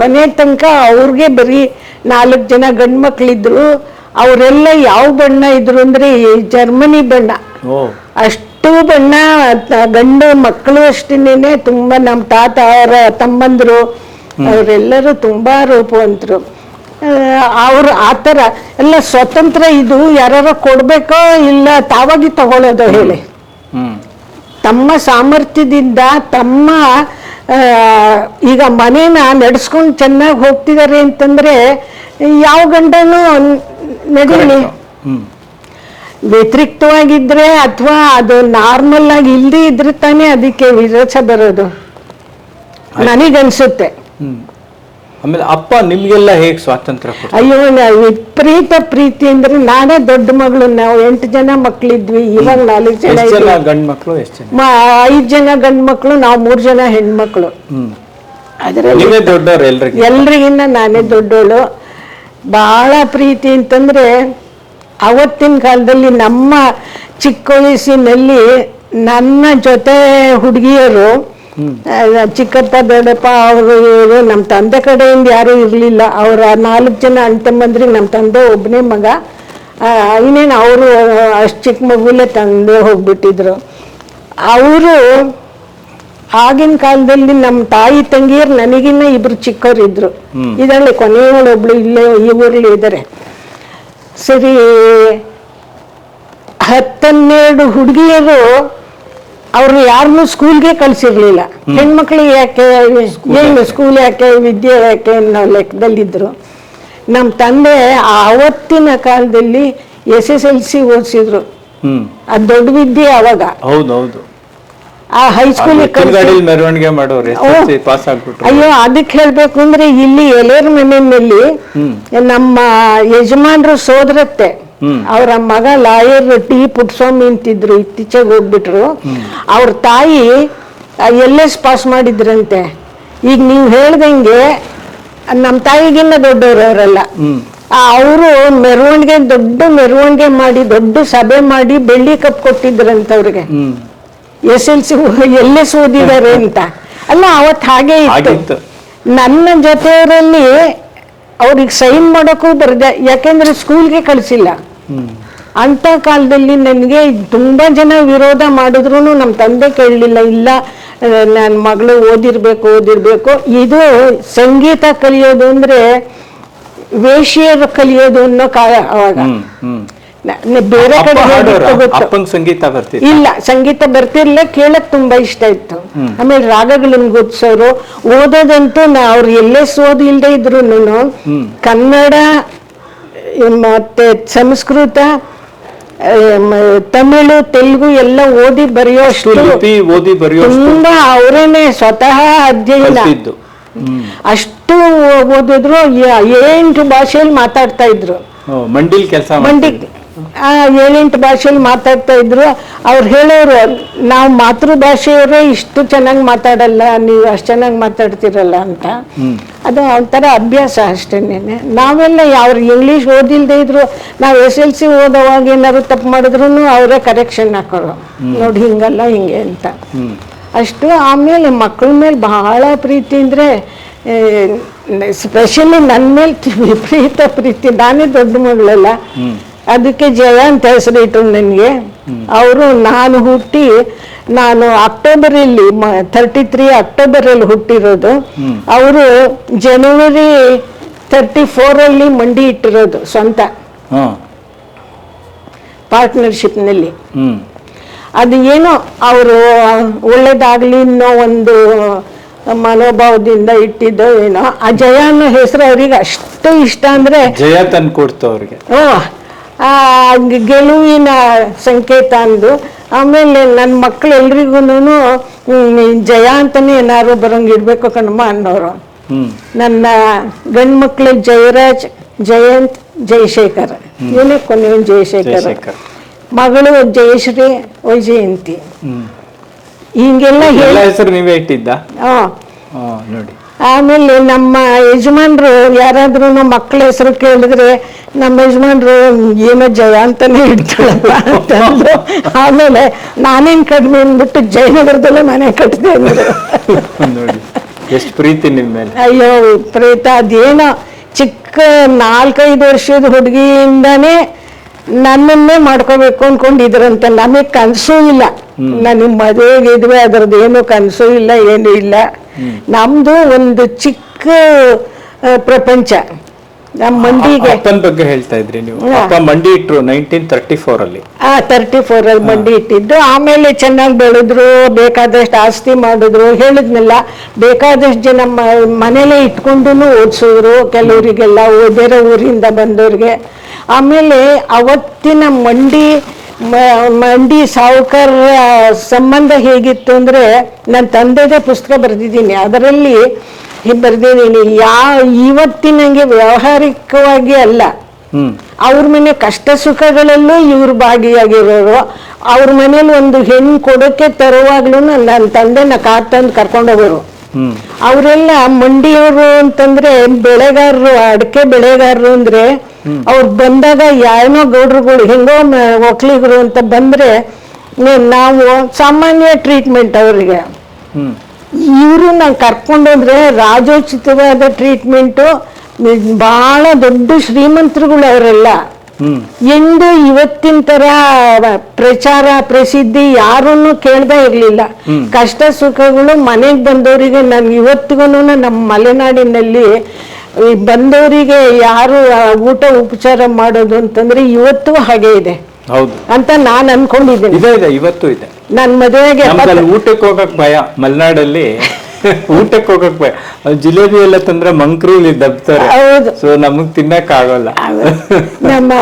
ಕೊನೆ ತನಕ ಅವ್ರಿಗೆ ಬರೀ ನಾಲ್ಕು ಜನ ಗಂಡು ಮಕ್ಳಿದ್ರು ಅವರೆಲ್ಲ ಯಾವ ಬಣ್ಣ ಇದ್ರು ಅಂದ್ರೆ ಜರ್ಮನಿ ಬಣ್ಣ. ಅಷ್ಟು ಬಣ್ಣ ಗಂಡು ಮಕ್ಕಳು ಅಷ್ಟೇನೆ ತುಂಬಾ ನಮ್ಮ ತಾತ ಅವರ ತಮ್ಮಂದ್ರು ಅವರೆಲ್ಲರೂ ತುಂಬಾ ರೂಪವಂತರು. ಅವ್ರು ಆ ಥರ ಎಲ್ಲ ಸ್ವತಂತ್ರ ಇದು ಯಾರು ಕೊಡಬೇಕೋ ಇಲ್ಲ ತಾವಾಗಿ ತಗೊಳ್ಳೋದು ಹೇಳಿ. ತಮ್ಮ ಸಾಮರ್ಥ್ಯದಿಂದ ತಮ್ಮ ಈಗ ಮನೇನ ನಡೆಸ್ಕೊಂಡು ಚೆನ್ನಾಗಿ ಹೋಗ್ತಿದ್ದಾರೆ ಅಂತಂದ್ರೆ ಯಾವ ಗಂಡನೂ ನಡೀಲಿ. ವ್ಯತಿರಿಕ್ತವಾಗಿದ್ರೆ ಅಥವಾ ಅದು ನಾರ್ಮಲ್ ಆಗಿ ಇಲ್ಲದೆ ಇದ್ರೆ ತಾನೇ ಅದಕ್ಕೆ ವಿರೋಚ ಬರೋದು. ನನಗನ್ಸುತ್ತೆ. ಆಮೇಲೆ ಅಪ್ಪ ನಿಮ್ಗೆಲ್ಲ ಹೇಗೆ ಸ್ವಾತಂತ್ರ್ಯ ಕೊಡ್ತಾರೆ ಅಯ್ಯೋ ನಾ- ವಿಪರೀತ ಪ್ರೀತಿ ಅಂದ್ರೆ ನಾನೇ ದೊಡ್ಡ ಮಗಳು. ನಾವು ಎಂಟು ಜನ ಮಕ್ಳಿದ್ವಿ. ಇವಾಗ ನಾಲ್ಕು ಜನ ಎಷ್ಟು ಜನ. ಗಂಡ್ ಮಕ್ಳು ಎಷ್ಟು ಜನ? ಮ- ಐದ್ ಜನ ಗಂಡು ಮಕ್ಕಳು ನಾವು ಮೂರು ಜನ ಹೆಣ್ಮಕ್ಳು. ಹ್ಮ್. ಅದರಲ್ಲಿ ನೀವೇ ದೊಡ್ಡವ್ರು ಎಲ್ರಿಗೆ ಎಲ್ರಿಗಿನ್ನ ನಾನೇ ದೊಡ್ಡೋಳು. ಬಹಳ ಪ್ರೀತಿ ಅಂತಂದ್ರೆ ಅವತ್ತಿನ ಕಾಲದಲ್ಲಿ ನಮ್ಮ ಚಿಕ್ಕ ವಯಸ್ಸಿನಲ್ಲಿ ನನ್ನ ಜೊತೆ ಹುಡುಗಿಯರು ಚಿಕ್ಕಪ್ಪ ದೊಡ್ಡಪ್ಪ ಅವರು ಇವರು ನಮ್ಮ ತಂದೆ ಕಡೆಯಿಂದ ಯಾರೂ ಇರಲಿಲ್ಲ. ಅವರ ನಾಲ್ಕು ಜನ ಅಣ್ಣ ತಮ್ಮಂದ್ರಿಗೆ ನಮ್ಮ ತಂದೆ ಒಬ್ಬನೇ ಮಗ. ಇನ್ನೇನು ಅವರು ಅಷ್ಟು ಚಿಕ್ಕ ಮಗುಲೇ ತಂದೆ ಹೋಗ್ಬಿಟ್ಟಿದ್ರು. ಅವರು ಆಗಿನ ಕಾಲದಲ್ಲಿ ನಮ್ಮ ತಾಯಿ ತಂಗಿಯರು ನನಗಿನ್ನ ಇಬ್ರು ಚಿಕ್ಕವರಿದ್ರು ಇದರಲ್ಲಿ ಕೊನೆಯವಳೊಬ್ಳು ಇಲ್ಲೇ ಈ ಊರಲ್ಲಿ ಇದ್ದಾರೆ ಸರಿ ಹತ್ತನ್ನೆರಡು ಹುಡುಗಿಯರು ಅವ್ರು ಯಾರನ್ನೂ ಸ್ಕೂಲ್ಗೆ ಕಳ್ಸಿರ್ಲಿಲ್ಲ. ಹೆಣ್ಮಕ್ಳಿಗೆ ಯಾಕೆ ಏನು ಸ್ಕೂಲ್ ಯಾಕೆ ವಿದ್ಯೆ ಯಾಕೆ ಅನ್ನೋ ಲೆಕ್ಕದಲ್ಲಿದ್ದರು ನಮ್ಮ ತಂದೆ ಆವತ್ತಿನ ಕಾಲದಲ್ಲಿ ಎಸ್ ಎಸ್ ಎಲ್ ಸಿ ಓದಿಸಿದ್ರು. ಅದು ದೊಡ್ಡ ವಿದ್ಯೆ ಅವಾಗ. ಹೌದೌದು. ಹೌದು ಆ ಹೈಸ್ಕೂಲಿಗೆ ಮೆರವಣಿಗೆ ಮಾಡೋರು ಅಯ್ಯೋ ಅದಕ್ಕೆ ಹೇಳ್ಬೇಕು ಅಂದ್ರೆ ಇಲ್ಲಿ ಎಲೇರ್ ಮನೆಯಲ್ಲಿ ನಮ್ಮ ಯಜಮಾನ್ರು ಸೋದರತ್ತೆ. ಅವರ ಮಗ ಲಾಯರ್ ಟಿ ಪುಟ್ಸ್ವಾಮಿ ಅಂತಿದ್ರು ಇತ್ತೀಚೆಗೆ ಹೋಗ್ಬಿಟ್ರು. ಅವ್ರ ತಾಯಿ ಎಲ್ ಎಸ್ ಪಾಸ್ ಮಾಡಿದ್ರಂತೆ. ಈಗ ನೀವು ಹೇಳ್ದಂಗೆ ನಮ್ಮ ತಾಯಿಗಿನ್ನ ದೊಡ್ಡವರು ಅವರೆಲ್ಲ ಅವರು ಮೆರವಣಿಗೆ ದೊಡ್ಡ ಮೆರವಣಿಗೆ ಮಾಡಿ ದೊಡ್ಡ ಸಭೆ ಮಾಡಿ ಬೆಳ್ಳಿ ಕಪ್ ಕೊಟ್ಟಿದ್ರಂತ ಅವ್ರಿಗೆ. S L C L S ಓದಿದ್ದಾರೆ ಅಂತ. ಅಲ್ಲ ಅವತ್ತು ಹಾಗೆ. ಇತ್ತು. ನನ್ನ ಜೊತೆಯವರಲ್ಲಿ ಅವ್ರಿಗೆ ಸೈನ್ ಮಾಡೋಕ್ಕೂ ಬರದೆ ಯಾಕೆಂದ್ರೆ ಸ್ಕೂಲ್ಗೆ ಕಳಿಸಿಲ್ಲ. ಅಂತ ಕಾಲದಲ್ಲಿ ನನಗೆ ತುಂಬಾ ಜನ ವಿರೋಧ ಮಾಡಿದ್ರು ನಮ್ಮ ತಂದೆ ಕೇಳಲಿಲ್ಲ ಇಲ್ಲ ನನ್ನ ಮಗಳು ಓದಿರ್ಬೇಕು ಓದಿರ್ಬೇಕು. ಇದು ಸಂಗೀತ ಕಲಿಯೋದು ಅಂದ್ರೆ ವೇಶ್ಯರು ಕಲಿಯೋದು ಅನ್ನೋ ಕಾಲ ಅವಾಗ. ಬೇರೆ ಕಡೆ ಸಂಗೀತ ಬರ್ತಿ ಇಲ್ಲ ಸಂಗೀತ ಬರ್ತಿರ್ಲಿಲ್ಲ ಕೇಳಕ್ ತುಂಬಾ ಇಷ್ಟ ಇತ್ತು. ಆಮೇಲೆ ರಾಗಗಳನ್ನ ಗೊತ್ತಿಸೋರು ಓದೋದಂತೂ ಅವ್ರು ಎಲ್ಲೇ ಓದಿ ಇಲ್ದೇ ಇದ್ರು ಕನ್ನಡ ಮತ್ತೆ ಸಂಸ್ಕೃತ ತಮಿಳು ತೆಲುಗು ಎಲ್ಲ ಓದಿ ಬರೆಯೋ ಅಷ್ಟು ಲಿಪಿ ಓದಿ ಬರೆಯೋ ತುಂಬಾ ಅವರೇನೆ ಸ್ವತಃ ಅಧ್ಯಯನ. ಅಷ್ಟು ಓದಿದ್ರು ಎಂಟು ಭಾಷೆಯಲ್ಲಿ ಮಾತಾಡ್ತಾ ಇದ್ರು. ಮಂಡಿಲ್ ಕೆಲಸ ಮಂಡಿ ಏಳೆಂಟು ಭಾಷೆಯಲ್ಲಿ ಮಾತಾಡ್ತಾ ಇದ್ರು. ಅವ್ರು ಹೇಳೋರು ನಾವು ಮಾತೃಭಾಷೆಯವರೇ ಇಷ್ಟು ಚೆನ್ನಾಗಿ ಮಾತಾಡಲ್ಲ ನೀವು ಅಷ್ಟು ಚೆನ್ನಾಗಿ ಮಾತಾಡ್ತಿರಲ್ಲ ಅಂತ. ಅದು ಒಂಥರ ಅಭ್ಯಾಸ ಅಷ್ಟೇನೆ. ನಾವೆಲ್ಲ ಅವ್ರು ಇಂಗ್ಲೀಷ್ ಓದಿಲ್ಲದೆ ಇದ್ರು ನಾವು ಎಸ್ ಎಲ್ ಸಿ ಓದೋವಾಗ ಏನಾದ್ರು ತಪ್ಪು ಮಾಡಿದ್ರು ಅವರೇ ಕರೆಕ್ಷನ್ ಹಾಕೋರು. ನೋಡಿ ಹಿಂಗಲ್ಲ ಹಿಂಗೆ ಅಂತ. ಅಷ್ಟು ಆಮೇಲೆ ಮಕ್ಕಳ ಮೇಲೆ ಬಹಳ ಪ್ರೀತಿ ಅಂದರೆ ಸ್ಪೆಷಲಿ ನನ್ನ ಮೇಲೆ ವಿಪರೀತ ಪ್ರೀತಿ. ನಾನೇ ದೊಡ್ಡ ಮಗಳಲ್ಲ. ಅದಕ್ಕೆ ಜಯ ಅಂತ ಹೆಸರಿಟ್ರು ನನಗೆ. ಅವರು ನಾನು ಹುಟ್ಟಿ ನಾನು ಅಕ್ಟೋಬರಲ್ಲಿ ತರ್ಟಿ ತ್ರೀ ಅಕ್ಟೋಬರಲ್ಲಿ ಹುಟ್ಟಿರೋದು. ಅವರು ಜನವರಿ ತರ್ಟಿ ಫೋರಲ್ಲಿ ಮಂಡಿ ಇಟ್ಟಿರೋದು ಸ್ವಂತ. ಪಾರ್ಟ್ನರ್ಶಿಪ್ ಪಾರ್ಟ್ನರ್ಶಿಪ್ನಲ್ಲಿ. ಹ್ಮ್. ಅದು ಏನೋ ಅವರು ಒಳ್ಳೇದಾಗ್ಲಿ ಅನ್ನೋ ಒಂದು ಮನೋಭಾವದಿಂದ ಇಟ್ಟಿದ್ದು ಏನೋ. ಆ ಜಯ ಅನ್ನೋ ಹೆಸರು ಅವ್ರಿಗೆ ಅಷ್ಟು ಇಷ್ಟ ಅಂದ್ರೆ ಜಯ ತಂದು ಕೊಡ್ತು ಅವ್ರಿಗೆ ಗೆಲುವಿನ ಸಂಕೇತ ಅಂದು. ಆಮೇಲೆ ನನ್ನ ಮಕ್ಳು ಎಲ್ರಿಗೂ ಜಯ ಅಂತಾನೆ ಏನಾದ್ರು ಬರೋಂಗೆ ಇಡಬೇಕು ಕಣಮ್ಮ ಅನ್ನೋರು. ನನ್ನ ಗಂಡು ಮಕ್ಳು ಜಯರಾಜ್ ಜಯಂತ್ ಜಯಶೇಖರ್. ಏನೇ ಕೊನೆಯವನು ಜಯಶೇಖರ್. ಮಗಳು ಜಯಶ್ರೀ ವೈಜಯಂತಿ. ಹಿಂಗೆಲ್ಲ ಹೆಸರು ನೀವೇ ಇಟ್ಟಿದ್ದ? ನೋಡಿ. ಆಮೇಲೆ ನಮ್ಮ ಯಜಮಾನ್ರು ಯಾರಾದ್ರೂ ಮಕ್ಕಳ ಹೆಸರು ಕೇಳಿದ್ರೆ ನಮ್ಮ ಯಜಮಾನ್ರು ಏನೋ ಜಯ ಅಂತಾನೆ ಇಡ್ತಾಳಪ್ಪ ಅಂತಂದು ಆಮೇಲೆ ನಾನೇನ್ ಕಡಿಮೆ ಅಂದ್ಬಿಟ್ಟು ಜಯನಗರದಲ್ಲೇ ಮನೆ ಕಟ್ಟಿದೆ ಅಂದ್ರು. ಎಷ್ಟು ಪ್ರೀತಿ ನಿಮ್ಮ ಮೇಲೆ. ಅಯ್ಯೋ ಪ್ರೀತ ಅದೇನೋ ಚಿಕ್ಕ ನಾಲ್ಕೈದು ವರ್ಷದ ಹುಡುಗಿಯಿಂದಾನೇ ನನ್ನನ್ನೇ ಮಾಡ್ಕೋಬೇಕು ಅನ್ಕೊಂಡಿದ್ರಂತೆ. ನಮಗೆ ಕನಸೂ ಇಲ್ಲ. ನನಗೆ ಮದುವೆಗೆ ಇದ್ವಿ ಅದ್ರದ್ದು ಏನು ಕನಸು ಇಲ್ಲ ಏನು ಇಲ್ಲ. ನಮ್ದು ಒಂದು ಚಿಕ್ಕ ಪ್ರಪಂಚ. ನಮ್ಮ ಮಂಡಿಗೆ. ಅಪ್ಪನ ಬಗ್ಗೆ ಹೇಳ್ತಾ ಇದ್ರಿ ನೀವು. ಅಪ್ಪ ಮಂಡಿ ಇಟ್ರು ನೈನ್ಟೀನ್ ತರ್ಟಿ ಫೋರ್ ಅಲ್ಲಿ. ಆ ತರ್ಟಿ ಫೋರ್ ಅಲ್ಲಿ ಮಂಡಿ ಇಟ್ಟಿದ್ದು. ಆಮೇಲೆ ಚೆನ್ನಾಗಿ ಬೆಳೆದ್ರು ಬೇಕಾದಷ್ಟು ಆಸ್ತಿ ಮಾಡಿದ್ರು. ಹೇಳಿದ್ನಲ್ಲ ಬೇಕಾದಷ್ಟು ಜನ ಮನೇಲೆ ಇಟ್ಕೊಂಡು ಓದಿಸಿದ್ರು ಕೆಲವರಿಗೆಲ್ಲ ಬೇರೆ ಊರಿಂದ ಬಂದವ್ರಿಗೆ. ಆಮೇಲೆ ಅವತ್ತಿನ ಮಂಡಿ ಮಂಡಿ ಸಾವುಕಾರ ಸಂಬಂಧ ಹೇಗಿತ್ತು ಅಂದ್ರೆ ನನ್ನ ತಂದೆದೇ ಪುಸ್ತಕ ಬರೆದಿದ್ದೀನಿ. ಅದರಲ್ಲಿ ಬರೆದಿದ್ದೀನಿ. ಯಾ ಇವತ್ತಿನಂಗೆ ವ್ಯಾವಹಾರಿಕವಾಗಿ ಅಲ್ಲ. ಅವ್ರ ಮನೆ ಕಷ್ಟ ಸುಖಗಳಲ್ಲೂ ಇವ್ರು ಭಾಗಿಯಾಗಿರೋರು. ಅವ್ರ ಮನೇಲಿ ಒಂದು ಹೆಣ್ಣು ಕೊಡೋಕೆ ತರುವಾಗ್ಲೂ ನನ್ನ ತಂದೆನ ಕಾರ್ ತಂದು ಕರ್ಕೊಂಡೋಗೋರು. ಅವರೆಲ್ಲ ಮಂಡಿಯವರು ಅಂತಂದ್ರೆ ಬೆಳೆಗಾರರು, ಅಡಕೆ ಬೆಳೆಗಾರರು ಅಂದ್ರೆ ಅವ್ರು ಬಂದಾಗ ಯಾರನೋ ಗೌಡ್ರುಗಳು, ಹೆಂಗೋ ಒಕ್ಲಿಗರು ಅಂತ ಬಂದ್ರೆ ನಾವು ಸಾಮಾನ್ಯ ಟ್ರೀಟ್ಮೆಂಟ್ ಅವರಿಗೆ. ಇವರು ನಾನು ಕರ್ಕೊಂಡೋದ್ರೆ ರಾಜೋಚಿತವಾದ ಟ್ರೀಟ್ಮೆಂಟು ಬಹಳ ದೊಡ್ಡ ಶ್ರೀಮಂತರುಗಳು ಅವರೆಲ್ಲ. ಎಂದು ಇವತ್ತಿನ ತರ ಪ್ರಚಾರ ಪ್ರಸಿದ್ಧಿ ಯಾರನ್ನು ಕೇಳ್ದೇ ಇರ್ಲಿಲ್ಲ. ಕಷ್ಟ ಸುಖಗಳು ಮನೆಗೆ ಬಂದವರಿಗೆ ನಾನು ಇವತ್ತಿಗೂ ನಮ್ಮ ಮಲೆನಾಡಿನಲ್ಲಿ ಬಂದವರಿಗೆ ಯಾರು ಊಟ ಉಪಚಾರ ಮಾಡೋದು ಅಂತಂದ್ರೆ ಇವತ್ತು ಹಾಗೆ ಇದೆ. ಹೌದು. ಅಂತ ನಾನ್ ಅನ್ಕೊಂಡಿದ್ದೀನಿ. ಇದೆ ಇದೆ ಇವತ್ತು ಇದೆ. ನನ್ನ ಮದುವೆಗೆ ಊಟಕ್ಕೆ ಹೋಗಕ್ ಭಯ. ಮಲೆನಾಡಲ್ಲಿ ಊಟಕ್ಕೆ ಹೋಗಕ್ ಜಿಲೇಬಿ ಎಲ್ಲ ತಂದ್ರೆ ಮಂಕ್ರಲ್ಲಿ ದಬ್ತಾರೆ. ಹೌದು. ಸೊ ನಮಗ್ ತಿನ್ನಕ್ ಆಗಲ್ಲ. ನಮ್ಮ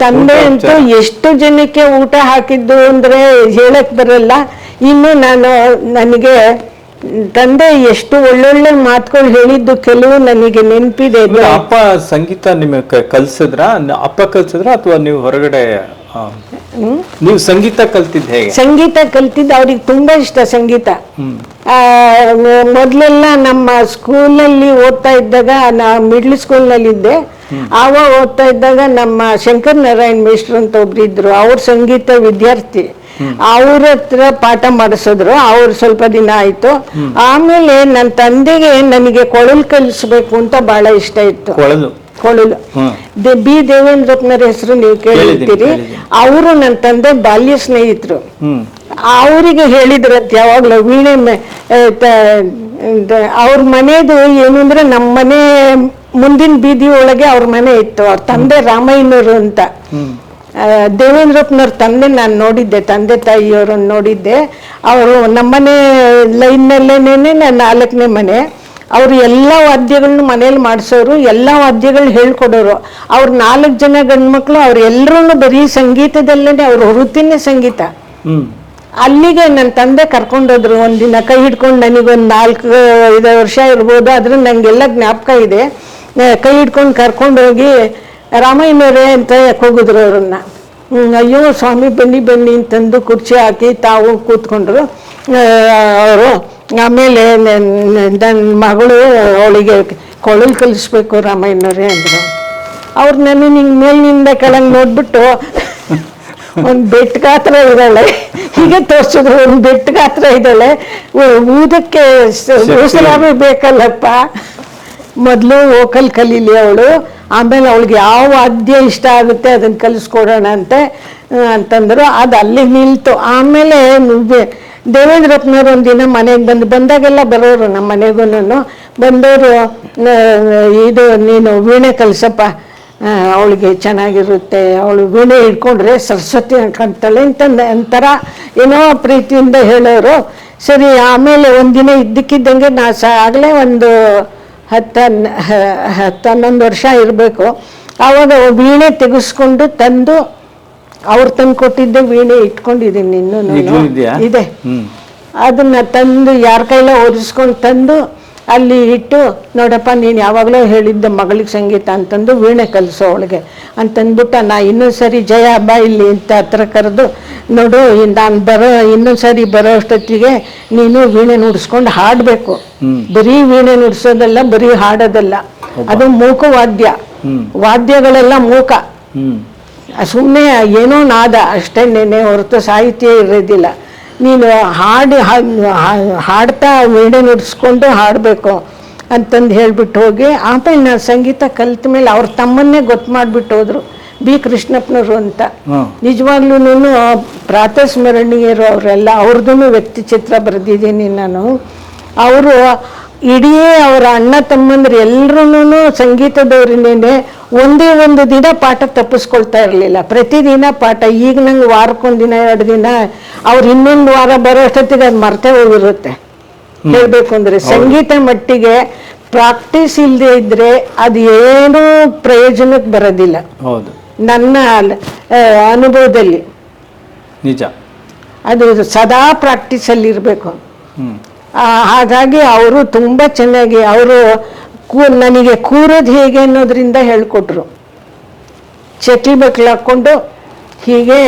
ತಂದೆ ಅಂತೂ ಎಷ್ಟು ಜನಕ್ಕೆ ಊಟ ಹಾಕಿದ್ದು ಅಂದ್ರೆ ಹೇಳಕ್ ಬರಲ್ಲ. ಇನ್ನು ನಾನು ನನಗೆ ತಂದೆ ಎಷ್ಟು ಒಳ್ಳೊಳ್ಳೆ ಮಾತುಗಳು ಹೇಳಿದ್ದು ಕೆಲವು ನನಗೆ ನೆನಪಿದೆ. ಅಪ್ಪ ಸಂಗೀತ ನಿಮಗೆ ಕಲ್ಸಿದ್ರ? ಅಪ್ಪ ಕಲ್ಸಿದ್ರ ಅಥವಾ ನೀವು ಹೊರಗಡೆ ನೀವು ಸಂಗೀತ ಕಲ್ತಿದ್ದೆ ಹೇಗೆ? ಸಂಗೀತ ಕಲ್ತಿದ್ದು ಅವ್ರಿಗೆ ತುಂಬಾ ಇಷ್ಟ ಸಂಗೀತ. ಮೊದಲೆಲ್ಲ ನಮ್ಮ ಸ್ಕೂಲಲ್ಲಿ ಓದ್ತಾ ಇದ್ದಾಗ ನಾ ಮಿಡ್ಲ್ ಇದ್ದೆ ಅವ ಓದ್ತಾ ಇದ್ದಾಗ ನಮ್ಮ ಶಂಕರ್ ನಾರಾಯಣ್ ಮೇಷ್ಟ್ರು ಅಂತ ಒಬ್ರು ಇದ್ರು. ಅವ್ರ ಸಂಗೀತ ವಿದ್ಯಾರ್ಥಿ. ಅವ್ರ ಹತ್ರ ಪಾಠ ಮಾಡಿಸಿದ್ರು. ಅವ್ರು ಸ್ವಲ್ಪ ದಿನ ಆಯ್ತು. ಆಮೇಲೆ ನನ್ನ ತಂದೆಗೆ ನನಗೆ ಕೊಳಲು ಕಲಿಸ್ಬೇಕು ಅಂತ ಬಹಳ ಇಷ್ಟ ಇತ್ತು. ಕೊಳಲು. ಕೊಳಲು ಬಿ ದೇವೇಂದ್ರಪ್ಪನವ್ರ ಹೆಸರು ನೀವು ಕೇಳಿರ್ತೀರಿ. ಅವರು ನನ್ನ ತಂದೆ ಬಾಲ್ಯ ಸ್ನೇಹಿತರು. ಅವರಿಗೆ ಹೇಳಿದ್ರಂತ ಯಾವಾಗ್ಲೂ ವೀಣೆ ಅವ್ರ ಮನೆದು ಏನು ಅಂದ್ರೆ ನಮ್ಮ ಮನೆ ಮುಂದಿನ ಬೀದಿ ಒಳಗೆ ಅವ್ರ ಮನೆ ಇತ್ತು. ಅವ್ರ ತಂದೆ ರಾಮಯ್ಯನವರು ಅಂತ. ದೇವೇಂದ್ರಪ್ಪನವ್ರ ತಂದೆ ನಾನು ನೋಡಿದ್ದೆ ತಂದೆ ತಾಯಿಯವ್ರನ್ನ ನೋಡಿದ್ದೆ. ಅವರು ನಮ್ಮನೆ ಲೈನ್ನಲ್ಲೇನೆ ನಾಲ್ಕನೇ ಮನೆ. ಅವರು ಎಲ್ಲ ವಾದ್ಯಗಳನ್ನ ಮನೇಲಿ ಮಾಡಿಸೋರು ಎಲ್ಲ ವಾದ್ಯಗಳು ಹೇಳ್ಕೊಡೋರು. ಅವ್ರ ನಾಲ್ಕು ಜನ ಗಂಡ್ಮಕ್ಳು ಅವ್ರು ಎಲ್ಲರೂ ಬರೀ ಸಂಗೀತದಲ್ಲೇ ಅವ್ರ ವೃತ್ತಿನೇ ಸಂಗೀತ. ಅಲ್ಲಿಗೆ ನನ್ನ ತಂದೆ ಕರ್ಕೊಂಡೋದ್ರು ಒಂದಿನ ಕೈ ಹಿಡ್ಕೊಂಡು ನನಗೊಂದು ನಾಲ್ಕು ಐದು ವರ್ಷ ಇರ್ಬೋದು ಆದ್ರೆ ನಂಗೆಲ್ಲ ಜ್ಞಾಪಕ ಇದೆ. ಕೈ ಹಿಡ್ಕೊಂಡು ಕರ್ಕೊಂಡೋಗಿ ರಾಮಯ್ಯನವರೇ ಅಂತ ಹೋಗಿದ್ರು ಅವ್ರನ್ನ. ಅಯ್ಯೋ ಸ್ವಾಮಿ ಬನ್ನಿ ಬನ್ನಿ ಅಂತಂದು ಕುರ್ಚಿ ಹಾಕಿ ತಾವು ಕೂತ್ಕೊಂಡ್ರು. ಅವರು ಆಮೇಲೆ ನನ್ನ ಮಗಳು ಅವಳಿಗೆ ಕೊಳಲು ಕಲಿಸ್ಬೇಕು ರಾಮಯ್ಯನವರೇ ಅಂದರು. ಅವ್ರು ನನ್ನ ಹಿಂಗೆ ಮೇಲಿನಿಂದ ಕೆಳಗೆ ನೋಡ್ಬಿಟ್ಟು ಒಂದು ಬೆಟ್ಟ ಗಾತ್ರ ಇದ್ದಾಳೆ. ಹೀಗೆ ತೋರಿಸಿದ್ರು ಒಂದು ಬೆಟ್ಟ ಗಾತ್ರ ಇದ್ದಾಳೆ. ಊದಕ್ಕೆ ಉಸಿರಾಮೆ ಬೇಕಲ್ಲಪ್ಪ. ಮೊದಲು ವೋಕಲ್ ಕಲೀಲಿ ಅವಳು. ಆಮೇಲೆ ಅವಳಿಗೆ ಯಾವ ವಾದ್ಯ ಇಷ್ಟ ಆಗುತ್ತೆ ಅದನ್ನು ಕಲಿಸ್ಕೊಡೋಣ ಅಂತೆ ಅಂತಂದರು. ಅದು ಅಲ್ಲಿ ನಿಲ್ತು. ಆಮೇಲೆ ದೇವೇಂದ್ರಪ್ಪನವ್ರು ಒಂದಿನ ಮನೆಗೆ ಬಂದು, ಬಂದಾಗೆಲ್ಲ ಬರೋರು ನಮ್ಮ ಮನೆಗೂನು ಬಂದವರು ಇದು ನೀನು ವೀಣೆ ಕಲಿಸಪ್ಪ. ಅವಳಿಗೆ ಚೆನ್ನಾಗಿರುತ್ತೆ, ಅವಳು ವೀಣೆ ಹಿಡ್ಕೊಂಡ್ರೆ ಸರಸ್ವತಿ ಕಾಣ್ತಾಳೆ ಅಂತ ಒಂಥರ ಏನೋ ಪ್ರೀತಿಯಿಂದ ಹೇಳೋರು. ಸರಿ, ಆಮೇಲೆ ಒಂದಿನ ಇದ್ದಕ್ಕಿದ್ದಂಗೆ ನಾ ಸಹ ಆಗಲೇ ಒಂದು ಹತ್ತು ಹತ್ತು ಹನ್ನೊಂದು ವರ್ಷ ಇರಬೇಕು. ಆವಾಗ ವೀಣೆ ತೆಗೆಸ್ಕೊಂಡು ತಂದು ಅವ್ರು ತಂದು ಕೊಟ್ಟಿದ್ದೆ ವೀಣೆ ಇಟ್ಕೊಂಡಿದ್ದೀನಿ ಈಗ್ಲೂ ಇನ್ನೂ ಇದೆಯಾ? ಇದೆ. ಹ್ಮ್. ಅದನ್ನ ತಂದು ಯಾರ ಕೈಲ ಓದಿಸ್ಕೊಂಡು ತಂದು ಅಲ್ಲಿ ಇಟ್ಟು ನೋಡಪ್ಪ ನೀನು ಯಾವಾಗಲೂ ಹೇಳಿದ್ದೆ ಮಗಳಿಗೆ ಸಂಗೀತ ಅಂತಂದು ವೀಣೆ ಕಲಿಸೋ ಅವಳಿಗೆ. ಅಂತಂದ್ಬಿಟ್ಟ ನಾ ಇನ್ನೊಂದು ಸರಿ ಜಯ ಬಾ ಇಲ್ಲಿ ಇಂಥ ಹತ್ರ ಕರೆದು ನೋಡು ನಾನು ಬರೋ ಇನ್ನೊಂದು ಸರಿ ಬರೋ ಅಷ್ಟೊತ್ತಿಗೆ ನೀನು ವೀಣೆ ನುಡಿಸ್ಕೊಂಡು ಹಾಡಬೇಕು. ಹ್ಮ್. ಬರೀ ವೀಣೆ ನುಡಿಸೋದಲ್ಲ ಬರೀ ಹಾಡೋದಲ್ಲ. ಅದು ಮೂಕ ವಾದ್ಯ. ಹ್ಮ್. ವಾದ್ಯಗಳೆಲ್ಲ ಮೂಕ. ಹ್ಮ್. ಸುಮ್ಮನೆ ಏನೋ ನಾದ ಅಷ್ಟೇ ನೆನೆ ಹೊರತು ಸಾಹಿತ್ಯ ಇರೋದಿಲ್ಲ. ನೀನು ಹಾಡು ಹಾಡ್ತಾ ವೀಣೆ ನುಡಿಸ್ಕೊಂಡು ಹಾಡಬೇಕು ಅಂತಂದು ಹೇಳ್ಬಿಟ್ಟು ಹೋಗಿ ಆಮೇಲೆ ನಾನು ಸಂಗೀತ ಕಲಿತ ಮೇಲೆ ಅವ್ರ ತಮ್ಮನ್ನೇ ಗೊತ್ತು ಮಾಡಿಬಿಟ್ಟು ಹೋದರು ಬಿ ಕೃಷ್ಣಪ್ಪನವರು ಅಂತ. ನಿಜವಾಗ್ಲೂ ಪ್ರಾತಃ ಸ್ಮರಣೀಯರು ಅವರೆಲ್ಲ ಅವ್ರದ್ದು ವ್ಯಕ್ತಿ ಚಿತ್ರ ಬರೆದಿದ್ದೀನಿ ನಾನು. ಅವರು ಇಡೀ ಅವರ ಅಣ್ಣ ತಮ್ಮಂದ್ರೆ ಎಲ್ರೂ ಸಂಗೀತದವ್ರನ್ನೇ ಒಂದೇ ಒಂದು ದಿನ ಪಾಠ ತಪ್ಪಿಸ್ಕೊಳ್ತಾ ಇರಲಿಲ್ಲ. ಪ್ರತಿದಿನ ಪಾಠ ಈಗ ನಂಗೆ ವಾರಕ್ಕೊಂದು ದಿನ ಎರಡು ದಿನ ಅವ್ರು ಇನ್ನೊಂದು ವಾರ ಬರೋ ಅಷ್ಟೊತ್ತಿಗೆ ಅದು ಮರ್ತೇ ಹೋಗಿರುತ್ತೆ. ಹೇಳ್ಬೇಕು ಅಂದ್ರೆ ಸಂಗೀತ ಮಟ್ಟಿಗೆ ಪ್ರಾಕ್ಟೀಸ್ ಇಲ್ಲದೆ ಇದ್ರೆ ಅದು ಏನೂ ಪ್ರಯೋಜನಕ್ಕೆ ಬರೋದಿಲ್ಲ. ಹೌದು. ನನ್ನ ಅನುಭವದಲ್ಲಿ. ನಿಜ. ಅದು ಸದಾ ಪ್ರಾಕ್ಟೀಸಲ್ಲಿ ಇರಬೇಕು. ಹಾಗಾಗಿ ಅವರು ತುಂಬ ಚೆನ್ನಾಗಿ ಅವರು ಕೂ ನನಗೆ ಕೂರೋದು ಹೇಗೆ ಅನ್ನೋದ್ರಿಂದ ಹೇಳ್ಕೊಟ್ರು. ಚಕ್ಲಿ ಬಕ್ಲು ಹಾಕ್ಕೊಂಡು ಹೀಗೆ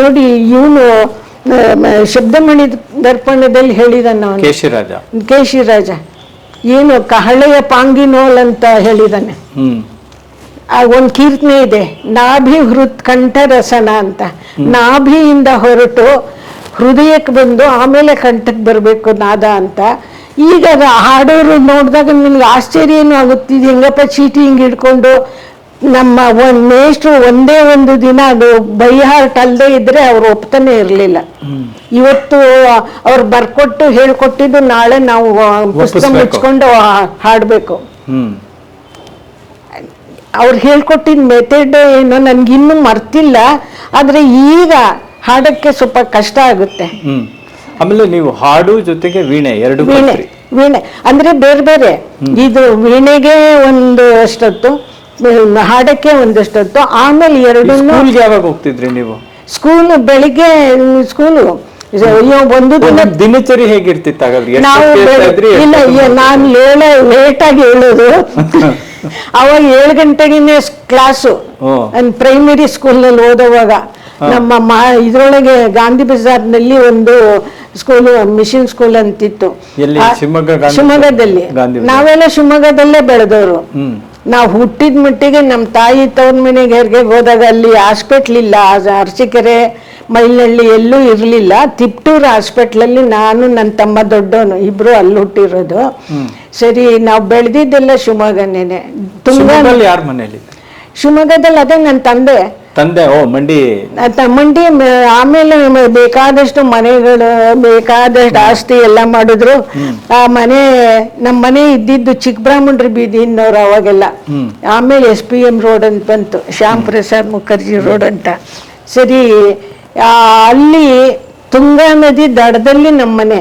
ನೋಡಿ ಇವನು ಶಬ್ದಮಣಿ ದರ್ಪಣದಲ್ಲಿ ಹೇಳಿದಾನ ನಾನು ಕೇಶಿರಾಜ. ಕೇಶಿರಾಜ. ಏನು ಕಹಳೆಯ ಪಾಂಗಿನೋಲ್ ಅಂತ ಹೇಳಿದಾನೆ. ಒಂದು ಕೀರ್ತನೆ ಇದೆ ನಾಭಿ ಹೃತ್ ಕಂಠರಸನ ಅಂತ ನಾಭಿಯಿಂದ ಹೊರಟು ಹೃದಯಕ್ಕೆ ಬಂದು ಆಮೇಲೆ ಕಂಠಕ್ಕೆ ಬರಬೇಕು ನಾದ ಅಂತ. ಈಗ ಅದು ಹಾಡೋರು ನೋಡಿದಾಗ ನಿಮ್ಗೆ ಆಶ್ಚರ್ಯನೂ ಆಗುತ್ತೆ. ಇದು ಹೆಂಗಪ್ಪ ಚೀಟಿ ಹಿಂಗೆ ಹಿಡ್ಕೊಂಡು ನಮ್ಮ ಒಂದು ಮೇಷ್ಟ್ರು ಒಂದೇ ಒಂದು ದಿನ ಅದು ಬೈ ಹಾರ್ಟ್ ಅಲ್ಲದೆ ಇದ್ರೆ ಅವ್ರು ಒಪ್ತಾನೆ ಇರಲಿಲ್ಲ. ಇವತ್ತು ಅವ್ರು ಬರ್ಕೊಟ್ಟು ಹೇಳ್ಕೊಟ್ಟಿದ್ದು ನಾಳೆ ನಾವು ಪುಸ್ತಕ. ಮುಚ್ಕೊಂಡು ಹಾಡಬೇಕು. ಅವ್ರು ಹೇಳ್ಕೊಟ್ಟಿದ್ದ ಮೆಥಡ್ ಏನೋ ನನಗಿನ್ನೂ ಮರ್ತಿಲ್ಲ. ಆದರೆ ಈಗ ಹಾಡಕ್ಕೆ ಸ್ವಲ್ಪ ಕಷ್ಟ ಆಗುತ್ತೆ. ಆಮೇಲೆ ನೀವು ಹಾಡು ಜೊತೆಗೆ ವೀಣೆ ಎರಡು ವೀಣೆ. ವೀಣೆ. ಅಂದ್ರೆ ಬೇರೆ ಬೇರೆ. ಇದು ವೀಣೆಗೆ ಒಂದು ಅಷ್ಟೊತ್ತು ಹಾಡಕ್ಕೆ ಒಂದಷ್ಟೊತ್ತು ಆಮೇಲೆ ಎರಡು ಯಾವಾಗ ಹೋಗ್ತಿದ್ರಿ ನೀವು? ಸ್ಕೂಲ್ ಬೆಳಿಗ್ಗೆ ಸ್ಕೂಲು. ಒಂದು ದಿನ ದಿನಚರಿ ಹೇಗಿರ್ತಿತ್ತು ಹಾಗಾದ್ರೆ? ನಾವು? ಇಲ್ಲ ನಾನು ಲೇಟ್ ಲೇಟಾಗಿ ಹೇಳೋದು. ಅವಾಗ ಏಳು ಗಂಟೆಗಿನೇ ಕ್ಲಾಸು. ಪ್ರೈಮರಿ ಸ್ಕೂಲ್ನಲ್ಲಿ ಓದುವಾಗ. ನಮ್ಮ ಮಾ ಇದ್ರೊಳಗೆ ಗಾಂಧಿ ಬಜಾರ್ನಲ್ಲಿ ಒಂದು ಸ್ಕೂಲ್ ಮಿಷನ್ ಸ್ಕೂಲ್ ಅಂತಿತ್ತು. ಶಿವಮೊಗ್ಗದಲ್ಲಿ. ನಾವೆಲ್ಲ ಶಿವಮೊಗ್ಗದಲ್ಲೇ ಬೆಳೆದವರು. ನಾವು ಹುಟ್ಟಿದ ಮಟ್ಟಿಗೆ ನಮ್ಮ ತಾಯಿ ತವ್ರ ಮನೆಗೆ ಹೆರಿಗೆ ಹೋದಾಗ ಅಲ್ಲಿ ಹಾಸ್ಪಿಟ್ಲ್ ಇಲ್ಲ. ಅರಸಿಕೆರೆ ಮೈಲಹಳ್ಳಿ ಎಲ್ಲೂ ಇರಲಿಲ್ಲ. ತಿಪ್ಟೂರು ಹಾಸ್ಪಿಟ್ಲಲ್ಲಿ ನಾನು ನನ್ನ ತಮ್ಮ ದೊಡ್ಡವನು ಇಬ್ರು ಅಲ್ಲಿ ಹುಟ್ಟಿರೋದು. ಸರಿ ನಾವು ಬೆಳೆದಿದ್ದೆಲ್ಲ ಶಿವಮೊಗ್ಗನೇನೆ. ತುಂಬ ಶಿವಮೊಗ್ಗದಲ್ಲಿ ಅದೇ ನನ್ನ ತಂದೆ. ತಂದೆ ಓ ಮಂಡಿ. ಮಂಡಿ ಆಮೇಲೆ ಬೇಕಾದಷ್ಟು ಮನೆಗಳು ಬೇಕಾದಷ್ಟು ಆಸ್ತಿ ಎಲ್ಲ ಮಾಡಿದ್ರು. ಆ ಮನೆ ನಮ್ಮ ಮನೆ ಇದ್ದಿದ್ದು ಚಿಕ್ಕಬ್ರಾಹ್ಮಣರ ಬೀದಿ ಇನ್ನೋರು ಅವಾಗೆಲ್ಲ. ಆಮೇಲೆ ಎಸ್ ಪಿ ಎಂ ರೋಡ್ ಅಂತ ಬಂತು ಶ್ಯಾಮ್ ಪ್ರಸಾದ್ ಮುಖರ್ಜಿ ರೋಡ್ ಅಂತ. ಸರಿ ಅಲ್ಲಿ ತುಂಗಾ ನದಿ ದಡದಲ್ಲಿ ನಮ್ಮ ಮನೆ.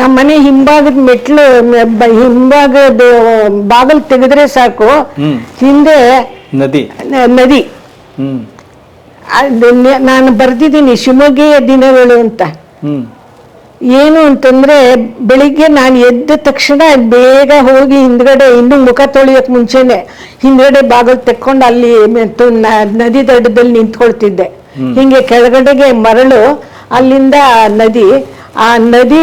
ನಮ್ಮ ಮನೆ ಹಿಂಭಾಗದ ಮೆಟ್ಲು ಹಿಂಭಾಗದ ಬಾಗಿಲು ತೆಗೆದ್ರೆ ಸಾಕು. ಹಿಂದೆ ನದಿ. ನದಿ. ನಾನು ಬರ್ದಿದ್ದೀನಿ ಶಿವಮೊಗ್ಗೆಯ ದಿನಗಳು ಅಂತ. ಏನು ಅಂತಂದ್ರೆ ಬೆಳಿಗ್ಗೆ ನಾನು ಎದ್ದ ತಕ್ಷಣ ಬೇಗ ಹೋಗಿ ಹಿಂದ್ಗಡೆ ಇನ್ನು ಮುಖ ತೊಳೆಯೋಕ್ ಮುಂಚೆನೆ ಹಿಂದ್ಗಡೆ ಬಾಗಲ್ ತೆಕ್ಕೊಂಡು ಅಲ್ಲಿ ನದಿ ದಡದಲ್ಲಿ ನಿಂತ್ಕೊಳ್ತಿದ್ದೆ. ಹಿಂಗೆ ಕೆಳಗಡೆಗೆ ಮರಳು ಅಲ್ಲಿಂದ ನದಿ ಆ ನದಿ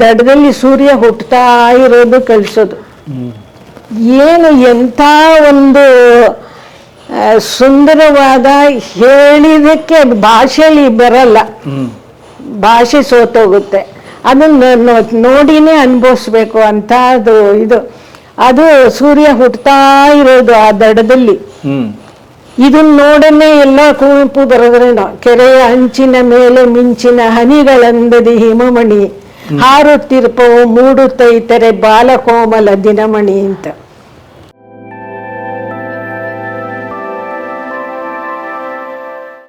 ದಡದಲ್ಲಿ ಸೂರ್ಯ ಹುಟ್ಟುತ್ತಾ ಇರೋದು ಕಳಿಸೋದು ಏನು ಎಂಥ ಒಂದು ಸುಂದರವಾದ ಹೇಳಿದಕ್ಕೆ ಭಾಷೆಯಲ್ಲಿ ಬರಲ್ಲ. ಭಾಷೆ ಸೋತೋಗುತ್ತೆ. ಅದನ್ನ ನೋಡಿನೇ ಅನುಭವಿಸ್ಬೇಕು ಅಂತ ಅದು ಇದು. ಅದು ಸೂರ್ಯ ಹುಟ್ಟತಾ ಇರೋದು ಆ ದಡದಲ್ಲಿ. ಇದನ್ನ ನೋಡನೆ ಎಲ್ಲ ಕುವೆಂಪು ಬರೆದ್ರೇನೋ ಕೆರೆಯ ಅಂಚಿನ ಮೇಲೆ ಮಿಂಚಿನ ಹನಿಗಳಂದದಿ ಹಿಮಮಣಿ ಹಾರುತ್ತಿರ್ಪವು ಮೂಡುತ್ತೈತರೆ ಬಾಲಕೋಮಲ ದಿನಮಣಿ ಅಂತ.